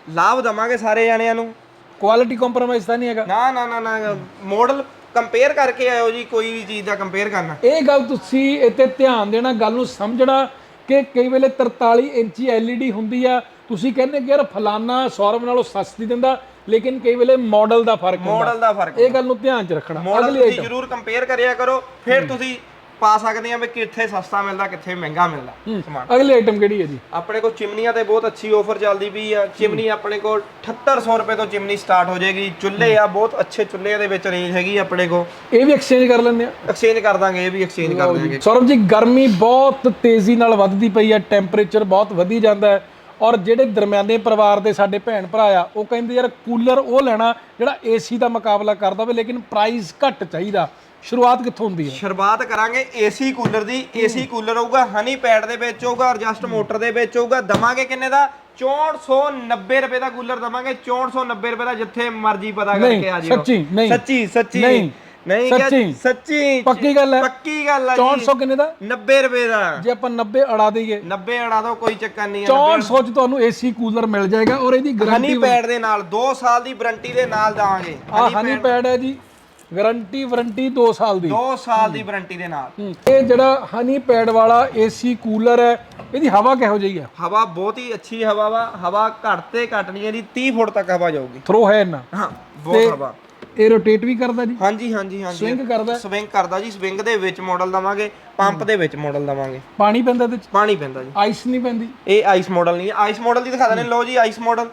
ਲਾਭ ਦਵਾਂਗੇ ਸਾਰੇ ਜਣਿਆਂ ਨੂੰ। ਕੁਆਲਿਟੀ ਕੰਪਰੋਮਾਈਜ਼ ਤਾਂ ਨਹੀਂ ਹੈਗਾ? ਨਾ ਨਾ ਨਾ ਨਾ ਮਾਡਲ ਕੰਪੇਅਰ ਕਰਕੇ ਆਇਓ ਜੀ ਕੋਈ ਵੀ ਚੀਜ਼ ਦਾ ਕੰਪੇਅਰ ਕਰਨਾ। ਇਹ ਗੱਲ ਤੁਸੀਂ ਇੱਥੇ ਧਿਆਨ ਦੇਣਾ ਗੱਲ ਨੂੰ ਸਮਝਣਾ ਕਿ ਕਈ ਵੇਲੇ 43 ਇੰਚੀ LED ਹੁੰਦੀ ਆ ਤੁਸੀਂ ਕਹਿੰਦੇ ਕਿ ਯਾਰ ਫਲਾਨਾ ਸੌਰਵ ਨਾਲੋਂ ਸਸਤੀ ਦਿੰਦਾ ਲੇਕਿਨ ਕਈ ਵੇਲੇ ਮਾਡਲ ਦਾ ਫ਼ਰਕ ਹੁੰਦਾ। ਮਾਡਲ ਦਾ ਫ਼ਰਕ ਇਹ ਗੱਲ ਨੂੰ ਧਿਆਨ 'ਚ ਰੱਖਣਾ। ਮਾਡਲ ਅਗਲੀ ਤੁਸੀਂ ਜ਼ਰੂਰ ਕੰਪੇਅਰ ਕਰਿਆ ਕਰੋ ਫਿਰ ਤੁਸੀਂ ਪਾ ਸਕਦੇ ਆ ਵੀ ਕਿੱਥੇ ਸਸਤਾ ਮਿਲਦਾ ਕਿੱਥੇ ਮਹਿੰਗਾ ਮਿਲਦਾ ਸਮਾਨ। ਅਗਲੀ ਆਈਟਮ ਕਿਹੜੀ ਹੈ ਜੀ? ਆਪਣੇ ਕੋਲ ਚਿਮਨੀਆਂ ਤੇ ਬਹੁਤ ਅੱਛੀ ਆਫਰ ਚੱਲਦੀ ਪਈ ਆ। ਚਿਮਨੀ ਆਪਣੇ ਕੋਲ 7800 ਰੁਪਏ ਤੋਂ ਚਿਮਨੀ ਸਟਾਰਟ ਹੋ ਜਾਏਗੀ। ਚੁੱਲ੍ਹੇ ਆ ਬਹੁਤ ਅੱਛੇ ਚੁੱਲ੍ਹੇ ਦੇ ਵਿੱਚ ਰੇਂਜ ਹੈਗੀ ਆਪਣੇ ਕੋਲ। ਇਹ ਵੀ ਐਕਸਚੇਂਜ ਕਰ ਲੈਂਦੇ ਆ। ਐਕਸਚੇਂਜ ਕਰ ਦਾਂਗੇ ਇਹ ਵੀ ਐਕਸਚੇਂਜ ਕਰ ਦਾਂਗੇ। ਸੌਰਵ ਜੀ ਗਰਮੀ ਬਹੁਤ ਤੇਜ਼ੀ ਨਾਲ ਵੱਧਦੀ ਪਈ ਹੈ ਟੈਂਪਰੇਚਰ ਬਹੁਤ ਵਧੀ ਜਾਂਦਾ ਹੈ। ਔਰ ਜਿਹੜੇ ਦਰਮਿਆਨੇ ਪਰਿਵਾਰ ਦੇ ਸਾਡੇ ਭੈਣ ਭਰਾ ਆ ਉਹ ਕਹਿੰਦੇ ਯਾਰ ਕੂਲਰ ਉਹ ਲੈਣਾ ਜਿਹੜਾ ਏਸੀ ਦਾ ਮੁਕਾਬਲਾ ਕਰਦਾ ਹੋਵੇ ਲੇਕਿਨ ਪ੍ਰਾਈਸ ਘੱਟ ਚਾਹੀਦਾ। ਸ਼ੁਰੂਆਤ ਕਿੱਥੋਂ ਹੁੰਦੀ ਹੈ? ਸ਼ੁਰੂਆਤ ਕਰਾਂਗੇ ਏਸੀ ਕੂਲਰ ਦੀ। ਏਸੀ ਕੂਲਰ ਹੋਊਗਾ ਹਨੀ ਪੈਡ ਦੇ ਵਿੱਚ ਹੋਊਗਾ ਐਡਜਸਟ ਮੋਟਰ ਦੇ ਵਿੱਚ ਹੋਊਗਾ। ਦਵਾਂਗੇ ਕਿੰਨੇ ਦਾ? 6490 ਰੁਪਏ ਦਾ ਕੂਲਰ ਦਵਾਂਗੇ। 6490 ਰੁਪਏ ਦਾ ਜਿੱਥੇ ਮਰਜ਼ੀ ਪਤਾ ਕਰਕੇ ਆ ਜਿਓ। ਸੱਚੀ, ਨਹੀਂ। ਸੱਚੀ ਸੱਚੀ। ਨਹੀਂ, ਨਹੀਂ ਕਿਹਾ- ਸੱਚੀ। ਸੱਚੀ। ਪੱਕੀ ਗੱਲ ਹੈ? ਪੱਕੀ ਗੱਲ ਹੈ 6400 ਕਿੰਨੇ ਦਾ? 90 ਰੁਪਏ ਦਾ। ਜੇ ਆਪਾਂ 90 ਅੜਾ ਦਈਏ। 90 ਅੜਾ ਦੋ ਕੋਈ ਚੱਕਰ ਨਹੀਂ ਹੈ 6400 ਚ ਤੁਹਾਨੂੰ ਏਸੀ ਕੂਲਰ ਮਿਲ ਜਾਏਗਾ ਔਰ ਇਹਦੀ ਹਨੀ ਗਾਰੰਟੀ ਪੈਡ ਦੇ ਨਾਲ 2 ਸਾਲ ਦੀ ਵਾਰੰਟੀ ਦੇ ਨਾਲ ਦਵਾਂਗੇ। ਆ ਹਨੀ ਪੈਡ ਹੈ ਜੀ। ਗਾਰੰਟੀ ਵਾਰੰਟੀ 2 ਸਾਲ ਦੀ। 2 ਸਾਲ ਦੀ ਵਾਰੰਟੀ ਦੇ ਨਾਲ। ਹੂੰ। ਇਹ ਜਿਹੜਾ ਹਨੀ ਪੈਡ ਵਾਲਾ ਏਸੀ ਕੂਲਰ ਹੈ ਇਹਦੀ ਹਵਾ ਕਿਹੋ ਜਿਹੀ ਆ ਹਵਾ ਬਹੁਤ ਹੀ ਅੱਛੀ ਹਵਾ ਵਾ। ਹਵਾ ਘੱਟ ਤੇ ਘੱਟ ਨਹੀਂ ਇਹਦੀ 30 ਫੁੱਟ ਤੱਕ ਹਵਾ ਜਾਊਗੀ। ਥਰੋ ਹੈ ਨਾ ਹਾਂ ਬਹੁਤ ਹਵਾ। ਇਹ ਰੋਟੇਟ ਵੀ ਕਰਦਾ ਜੀ? ਹਾਂਜੀ ਹਾਂਜੀ ਹਾਂਜੀ। ਸਵਿੰਗ ਕਰਦਾ? ਸਵਿੰਗ ਕਰਦਾ ਜੀ। ਸਵਿੰਗ ਦੇ ਵਿੱਚ ਮਾਡਲ ਦਵਾਂਗੇ ਪੰਪ ਦੇ ਵਿੱਚ ਮਾਡਲ ਦਵਾਂਗੇ। ਪਾਣੀ ਪੈਂਦਾ ਚ? ਪਾਣੀ ਪੈਂਦਾ ਜੀ। ਆਈਸ ਨਹੀਂ ਪੈਂਦੀ? ਇਹ ਆਈਸ ਮਾਡਲ ਨਹੀਂ ਆਈਸ ਮਾਡਲ ਦੀ ਦਿਖਾ ਦਿੰਦੇ ਲਓ ਜੀ ਆਈਸ ਮਾਡਲ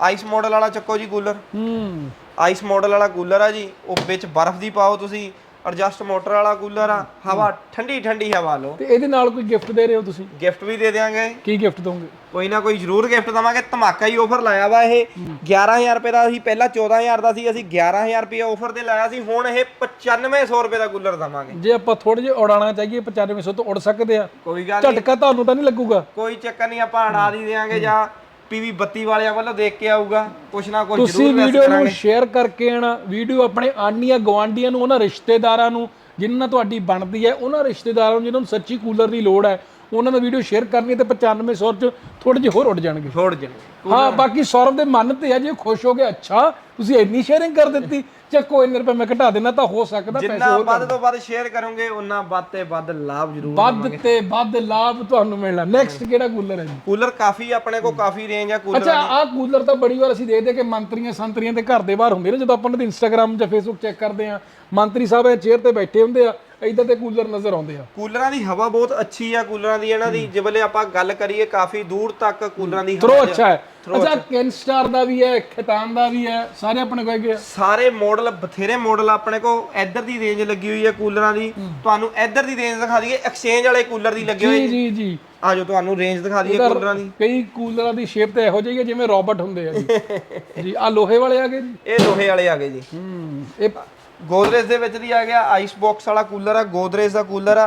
ਆਈਸ ਮਾਡਲ ਵਾਲਾ ਚੱਕੋ ਜੀ ਕੂਲਰ ਹੂੰ। ਆਈਸ ਮਾਡਲ ਵਾਲਾ ਕੂਲਰ ਆ ਜੀ। ਉਹ ਵਿੱਚ ਬਰਫ਼ ਦੀ ਪਾਓ ਤੁਸੀਂ। ਐਡਜਸਟ ਮੋਟਰ ਵਾਲਾ ਕੂਲਰ ਆ ਹਵਾ ਠੰਡੀ ਠੰਡੀ ਹਵਾ ਲਓ। ਤੇ ਇਹਦੇ ਨਾਲ ਕੋਈ ਗਿਫਟ ਦੇ ਰਹੇ ਹੋ ਤੁਸੀਂ? ਗਿਫਟ ਵੀ ਦੇ ਦੇਵਾਂਗੇ ਕੀ ਗਿਫਟ ਦੋਗੇ? ਕੋਈ ਨਾ ਕੋਈ ਜ਼ਰੂਰ ਗਿਫਟ ਦਵਾਂਗੇ। ਧਮਾਕਾ ਹੀ ਆਫਰ ਲਾਇਆ ਵਾ ਇਹ। 11000 ਰੁਪਏ ਦਾ ਸੀ ਪਹਿਲਾਂ 14000 ਦਾ ਸੀ ਅਸੀਂ 11000 ਰੁਪਏ ਆਫਰ ਤੇ ਲਾਇਆ ਸੀ। ਹੁਣ ਇਹ 9500 ਰੁਪਏ ਦਾ ਕੂਲਰ ਦਵਾਂਗੇ। ਜੇ ਆਪਾਂ ਥੋੜੇ ਜਿਹਾ ਉਡਾਣਾ ਚਾਹੀਏ 9500 ਤੋਂ ਉਡ ਸਕਦੇ ਆ। ਕੋਈ ਗੱਲ ਝਟਕਾ ਤੁਹਾਨੂੰ ਤਾਂ ਨਹੀਂ ਲੱਗੂਗਾ? ਕੋਈ ਚੱਕਰ ਨਹੀਂ ਆਪਾਂ ਅੜਾ ਦੀ ਦੇਾਂਗੇ ਜਾਂ ਪੀਵੀ 32 ਵਾਲਿਆਂ ਵੱਲੋਂ ਦੇਖ ਕੇ ਆਊਗਾ। ਕੁਛ ਨਾ ਕੁਛ ਤੁਸੀਂ ਜ਼ਰੂਰ ਵੀਡੀਓ ਮੈਸੇਜ ਨੂੰ ਕਰਾਂਗੇ। ਸ਼ੇਅਰ ਕਰਕੇ ਆਣਾ ਵੀਡੀਓ ਆਪਣੇ ਆਂਡੀਆਂ ਗਵਾਂਡੀਆਂ ਨੂੰ ਉਹਨਾਂ ਰਿਸ਼ਤੇਦਾਰਾਂ ਨੂੰ ਜਿਨ੍ਹਾਂ ਨਾਲ ਤੁਹਾਡੀ ਬਣਦੀ ਹੈ ਉਹਨਾਂ ਰਿਸ਼ਤੇਦਾਰਾਂ ਨੂੰ ਜਿਨ੍ਹਾਂ ਨੂੰ ਸੱਚੀ ਕੂਲਰ ਦੀ ਲੋੜ ਹੈ ਉਹਨਾਂ ਨੂੰ ਵੀਡੀਓ ਸ਼ੇਅਰ ਕਰਨੀ ਹੈ ਤੇ 9500 ਚ ਥੋੜੇ ਜਿਹੇ ਹੋਰ ਉੱਡ ਜਾਣਗੇ। ਛੋੜ ਜਣੇ ਹਾਂ ਬਾਕੀ ਸੌਰਵ ਦੇ ਮਨ ਤੇ ਆ ਜੇ ਉਹ ਖੁਸ਼ ਹੋ ਗਿਆ ਅੱਛਾ ਤੁਸੀਂ ਇੰਨੀ ਸ਼ੇਅਰਿੰਗ ਕਰ ਦਿੱਤੀ। ਚੱਕੋ ਇੰਨੇ ਰੁਪਏ ਮੈਂ ਘਟਾ ਦੇਣਾ ਤਾਂ ਹੋ ਸਕਦਾ ਪੈਸੇ ਜਿੰਨਾ ਵੱਧ ਤੋਂ ਵੱਧ ਸ਼ੇਅਰ ਕਰੋਗੇ ਉਨਾ ਵੱਧ ਤੇ ਵੱਧ ਲਾਭ ਜ਼ਰੂਰ ਵੱਧ ਤੇ ਵੱਧ ਲਾਭ ਤੁਹਾਨੂੰ ਮਿਲਣਾ। ਨੈਕਸਟ ਕਿਹੜਾ ਕੂਲਰ ਹੈ ਜੀ? ਕੂਲਰ ਕਾਫੀ ਆਪਣੇ ਕੋਲ ਕਾਫੀ ਰੇਂਜ ਆ ਕੂਲਰ ਅੱਛਾ ਆਹ ਕੂਲਰ ਤਾਂ ਬੜੀ ਵਾਰ ਅਸੀਂ ਦੇਖਦੇ ਕਿ ਮੰਤਰੀਆਂ ਸੰਤਰੀਆਂ ਦੇ ਘਰ ਦੇ ਬਾਹਰ ਹੁੰਦੇ ਨੇ। ਜਦੋਂ ਆਪਾਂ ਉਹਨਾਂ ਦੇ ਇੰਸਟਾਗ੍ਰam ਜਾਂ ਫੇਸਬੁੱਕ ਚੈੱਕ ਕਰਦੇ ਆ ਮੰਤਰੀ ਸਾਹਿਬ ਇਹ ਚੇਅਰ ਤੇ ਬੈਠੇ ਹੁੰਦੇ ਆ ਇਦਾਂ ਦੇ ਕੂਲਰ ਨਜ਼ਰ ਆਉਂਦੇ ਆ। ਕੂਲਰਾਂ ਦੀ ਹਵਾ ਬਹੁਤ ਅੱਛੀ ਆ ਕੂਲਰਾਂ ਦੀ ਇਹਨਾਂ ਦੀ ਜਿਵੇਂ ਆਪਾਂ ਗੱਲ ਕਰੀਏ ਕਾਫੀ ਦੂਰ ਤੱਕ ਕੂਲਰਾਂ ਦੀ ਥਰੋ ਅੱਛਾ ਹੈ। ਅੱਛਾ ਕੈਨਸਟਾਰ ਦਾ ਵੀ ਹੈ ਖਿਤਾਨ ਦਾ ਵੀ ਹੈ ਸਾਰੇ ਆਪਣੇ ਕੋਲ ਹੈਗੇ ਆ। ਸਾਰੇ ਮਾਡਲ ਬਥੇਰੇ ਮਾਡਲ ਆਪਣੇ ਕੋ ਇੱਧਰ ਦੀ ਰੇਂਜ ਲੱਗੀ ਹੋਈ ਹੈ ਕੂਲਰਾਂ ਦੀ। ਤੁਹਾਨੂੰ ਇੱਧਰ ਦੀ ਰੇਂਜ ਦਿਖਾ ਦਈਏ ਐਕਸਚੇਂਜ ਵਾਲੇ ਕੂਲਰ ਦੀ ਲੱਗੇ ਹੋਏ ਜੀ ਜੀ ਜੀ। ਆਜੋ ਤੁਹਾਨੂੰ ਰੇਂਜ ਦਿਖਾ ਦਈਏ ਕੂਲਰਾਂ ਦੀ। ਕਈ ਕੂਲਰਾਂ ਦੀ ਸ਼ੇਪ ਤੇ ਇਹੋ ਜਿਹੀ ਹੈ ਜਿਵੇਂ ਰੋਬਟ ਹੁੰਦੇ ਆ ਜੀ। *laughs* ਜੀ ਆ ਲੋਹੇ ਵਾਲੇ ਆ ਗਏ ਜੀ। ਇਹ ਲੋਹੇ ਵਾਲੇ ਆ ਗਏ ਜੀ। ਹੂੰ ਇਹ ਗੋਦਰੇਜ ਦੇ ਵਿੱਚ ਦੀ ਆ ਗਿਆ ਆਈਸ ਬਾਕਸ ਵਾਲਾ ਕੂਲਰ ਆ ਗੋਦਰੇਜ ਦਾ ਕੂਲਰ ਆ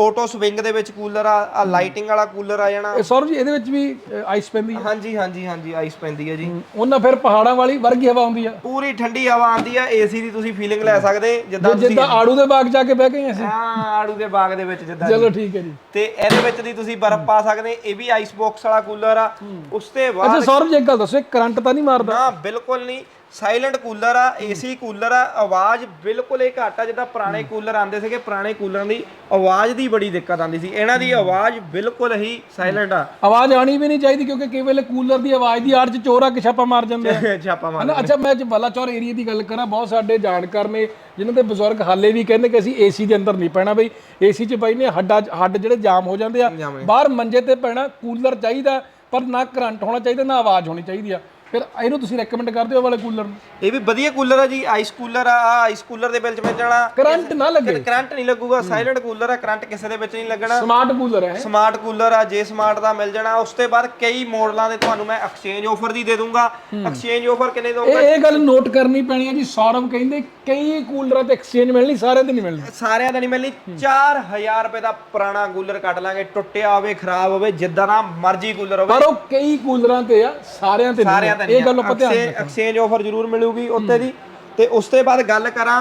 ਆਟੋ ਸਵਿੰਗ ਦੇ ਵਿੱਚ ਕੂਲਰ ਆ ਆ ਲਾਈਟਿੰਗ ਵਾਲਾ ਕੂਲਰ ਆ ਜਾਣਾ। ਇਹ ਸੌਰਵ ਜੀ ਇਹਦੇ ਵਿੱਚ ਵੀ ਆਈਸ ਪੈਂਦੀ ਹੈ ਹਾਂਜੀ ਹਾਂਜੀ ਹਾਂਜੀ ਆਈਸ ਪੈਂਦੀ ਹੈ ਜੀ। ਉਹਨਾਂ ਫਿਰ ਪਹਾੜਾਂ ਵਾਲੀ ਵਰਗੀ ਹਵਾ ਆਉਂਦੀ ਆ? ਪੂਰੀ ਠੰਡੀ ਹਵਾ ਆਉਂਦੀ ਆ ਏਸੀ ਦੀ ਤੁਸੀਂ ਫੀਲਿੰਗ ਲੈ ਸਕਦੇ ਜਿੱਦਾਂ ਤੁਸੀਂ ਜਿੱਦਾਂ ਆੜੂ ਦੇ ਬਾਗ ਜਾ ਕੇ ਬਹਿ ਗਏ ਅਸੀਂ। ਹਾਂ ਆੜੂ ਦੇ ਬਾਗ ਦੇ ਵਿੱਚ ਜਿੱਦਾਂ ਚਲੋ ਠੀਕ ਹੈ ਜੀ। ਤੇ ਇਹਦੇ ਵਿੱਚ ਦੀ ਤੁਸੀਂ ਬਰਫ਼ ਪਾ ਸਕਦੇ ਇਹ ਵੀ ਆਈਸ ਬਾਕਸ ਵਾਲਾ ਕੂਲਰ ਆ। ਉਸ ਤੇ ਬਾਅਦ ਅੱਛਾ ਸੌਰਵ ਜੀ ਇੱਕ ਗੱਲ ਦੱਸੋ ਕਰੰਟ ਤਾਂ ਨਹੀਂ ਮਾਰਦਾ? ਨਾ ਬਿਲਕੁਲ ਨਹੀਂ। ਸਾਇਲੈਂਟ ਕੂਲਰ ਆ ਏਸੀ ਕੂਲਰ ਆ ਆਵਾਜ਼ ਬਿਲਕੁਲ ਹੀ ਘੱਟ ਆ ਜਿੱਦਾਂ ਪੁਰਾਣੇ ਕੂਲਰ ਆਉਂਦੇ ਸੀਗੇ ਪੁਰਾਣੇ ਕੂਲਰਾਂ ਦੀ ਆਵਾਜ਼ ਦੀ ਬੜੀ ਦਿੱਕਤ ਆਉਂਦੀ ਸੀ। ਇਹਨਾਂ ਦੀ ਆਵਾਜ਼ ਬਿਲਕੁਲ ਹੀ ਸਾਇਲੈਂਟ ਆ। ਆਵਾਜ਼ ਆਣੀ ਵੀ ਨਹੀਂ ਚਾਹੀਦੀ ਕਿਉਂਕਿ ਕਈ ਵੇਲੇ ਕੂਲਰ ਦੀ ਆਵਾਜ਼ ਦੀ ਆੜ ਚ ਚੋਰ ਆ ਕੇ ਛਾਪਾ ਮਾਰ ਜਾਂਦੇ ਆ। *laughs* ਛਾਪਾ ਮਾਰ ਹਨਾ? ਅੱਛਾ ਮੈਂ ਜੇ ਬਲਾਚੌਰ ਏਰੀਆ ਦੀ ਗੱਲ ਕਰਾਂ ਬਹੁਤ ਸਾਡੇ ਜਾਣਕਾਰ ਨੇ ਜਿਨ੍ਹਾਂ ਦੇ ਬਜ਼ੁਰਗ ਹਾਲੇ ਵੀ ਕਹਿੰਦੇ ਕਿ ਅਸੀਂ ਏਸੀ ਦੇ ਅੰਦਰ ਨਹੀਂ ਪੈਣਾ ਬਈ। ਏਸੀ 'ਚ ਬਈ ਨੇ ਹੱਡਾ ਹੱਡ ਜਿਹੜੇ ਜਾਮ ਹੋ ਜਾਂਦੇ ਆ। ਬਾਹਰ ਮੰਜੇ ਤੇ ਪੈਣਾ ਕੂਲਰ ਚਾਹੀਦਾ ਪਰ ਨਾ ਕਰੰਟ ਹੋਣਾ ਚਾਹੀਦਾ ਨਾ ਆਵਾਜ਼ ਹੋਣੀ ਚਾਹੀਦੀ ਆ। ਫਿਰ ਇਹਨੂੰ ਤੁਸੀਂ ਰეკਮੈਂਡ ਕਰਦੇ ਹੋ ਵਾਲੇ ਕੂਲਰ ਨੂੰ? ਇਹ ਵੀ ਵਧੀਆ ਕੂਲਰ ਆ ਜੀ ਆਈਸ ਕੂਲਰ ਆ ਆਈਸ ਕੂਲਰ ਦੇ ਵਿੱਚ ਮੈਂ ਜਾਣਾ। ਕਰੰਟ ਨਾ ਲੱਗੇ। ਕਰੰਟ ਨਹੀਂ ਲੱਗੂਗਾ ਸਾਇਲੈਂਟ ਕੂਲਰ ਆ ਕਰੰਟ ਕਿਸੇ ਦੇ ਵਿੱਚ ਨਹੀਂ ਲੱਗਣਾ। ਸਮਾਰਟ ਕੂਲਰ ਹੈ ਸਮਾਰਟ ਕੂਲਰ ਆ ਜੇ ਸਮਾਰਟ ਦਾ ਮਿਲ ਜਾਣਾ। ਉਸ ਤੋਂ ਬਾਅਦ ਕਈ ਮਾਡਲਾਂ ਦੇ ਤੁਹਾਨੂੰ ਮੈਂ ਐਕਸਚੇਂਜ ਆਫਰ ਦੀ ਦੇ ਦੂੰਗਾ। ਐਕਸਚੇਂਜ ਆਫਰ ਕਿੰਨੇ ਦਊਂਗਾ ਇਹ ਗੱਲ ਨੋਟ ਕਰਨੀ ਪੈਣੀ ਹੈ ਜੀ ਸੌਰਵ ਕਹਿੰਦੇ ਕਈ ਕੂਲਰਾਂ ਤੇ ਐਕਸਚੇਂਜ ਮਿਲਣੀ ਸਾਰਿਆਂ ਤੇ ਨਹੀਂ ਮਿਲਣੀ। ਸਾਰਿਆਂ ਦਾ ਨਹੀਂ ਮਿਲਣੀ। 4000 ਰੁਪਏ ਦਾ ਪੁਰਾਣਾ ਕੂਲਰ ਕੱਢ ਲਾਂਗੇ ਟੁੱਟਿਆ ਹੋਵੇ ਖਰਾਬ ਹੋਵੇ ਜਿੱਦਾਂ ਦਾ ਮਰਜ਼ੀ ਕੂਲਰ ਹੋਵੇ। ਪਰ ਉਹ ਕਈ ਕੂਲਰਾਂ ਤੇ ਆ ਸਾਰਿਆਂ ਤੇ ਸਾਰਿਆਂ ਦਾ ਨਹੀਂ ਇਹ ਗੱਲ ਆਪਾਂ ਧਿਆਨ ਰੱਖਣਾ ਐਕਸਚੇਂਜ ਆਫਰ ਜ਼ਰੂਰ ਮਿਲੂਗੀ ਉੱਤੇ ਦੀ। ਤੇ ਉਸ ਤੋਂ ਬਾਅਦ ਗੱਲ ਕਰਾਂ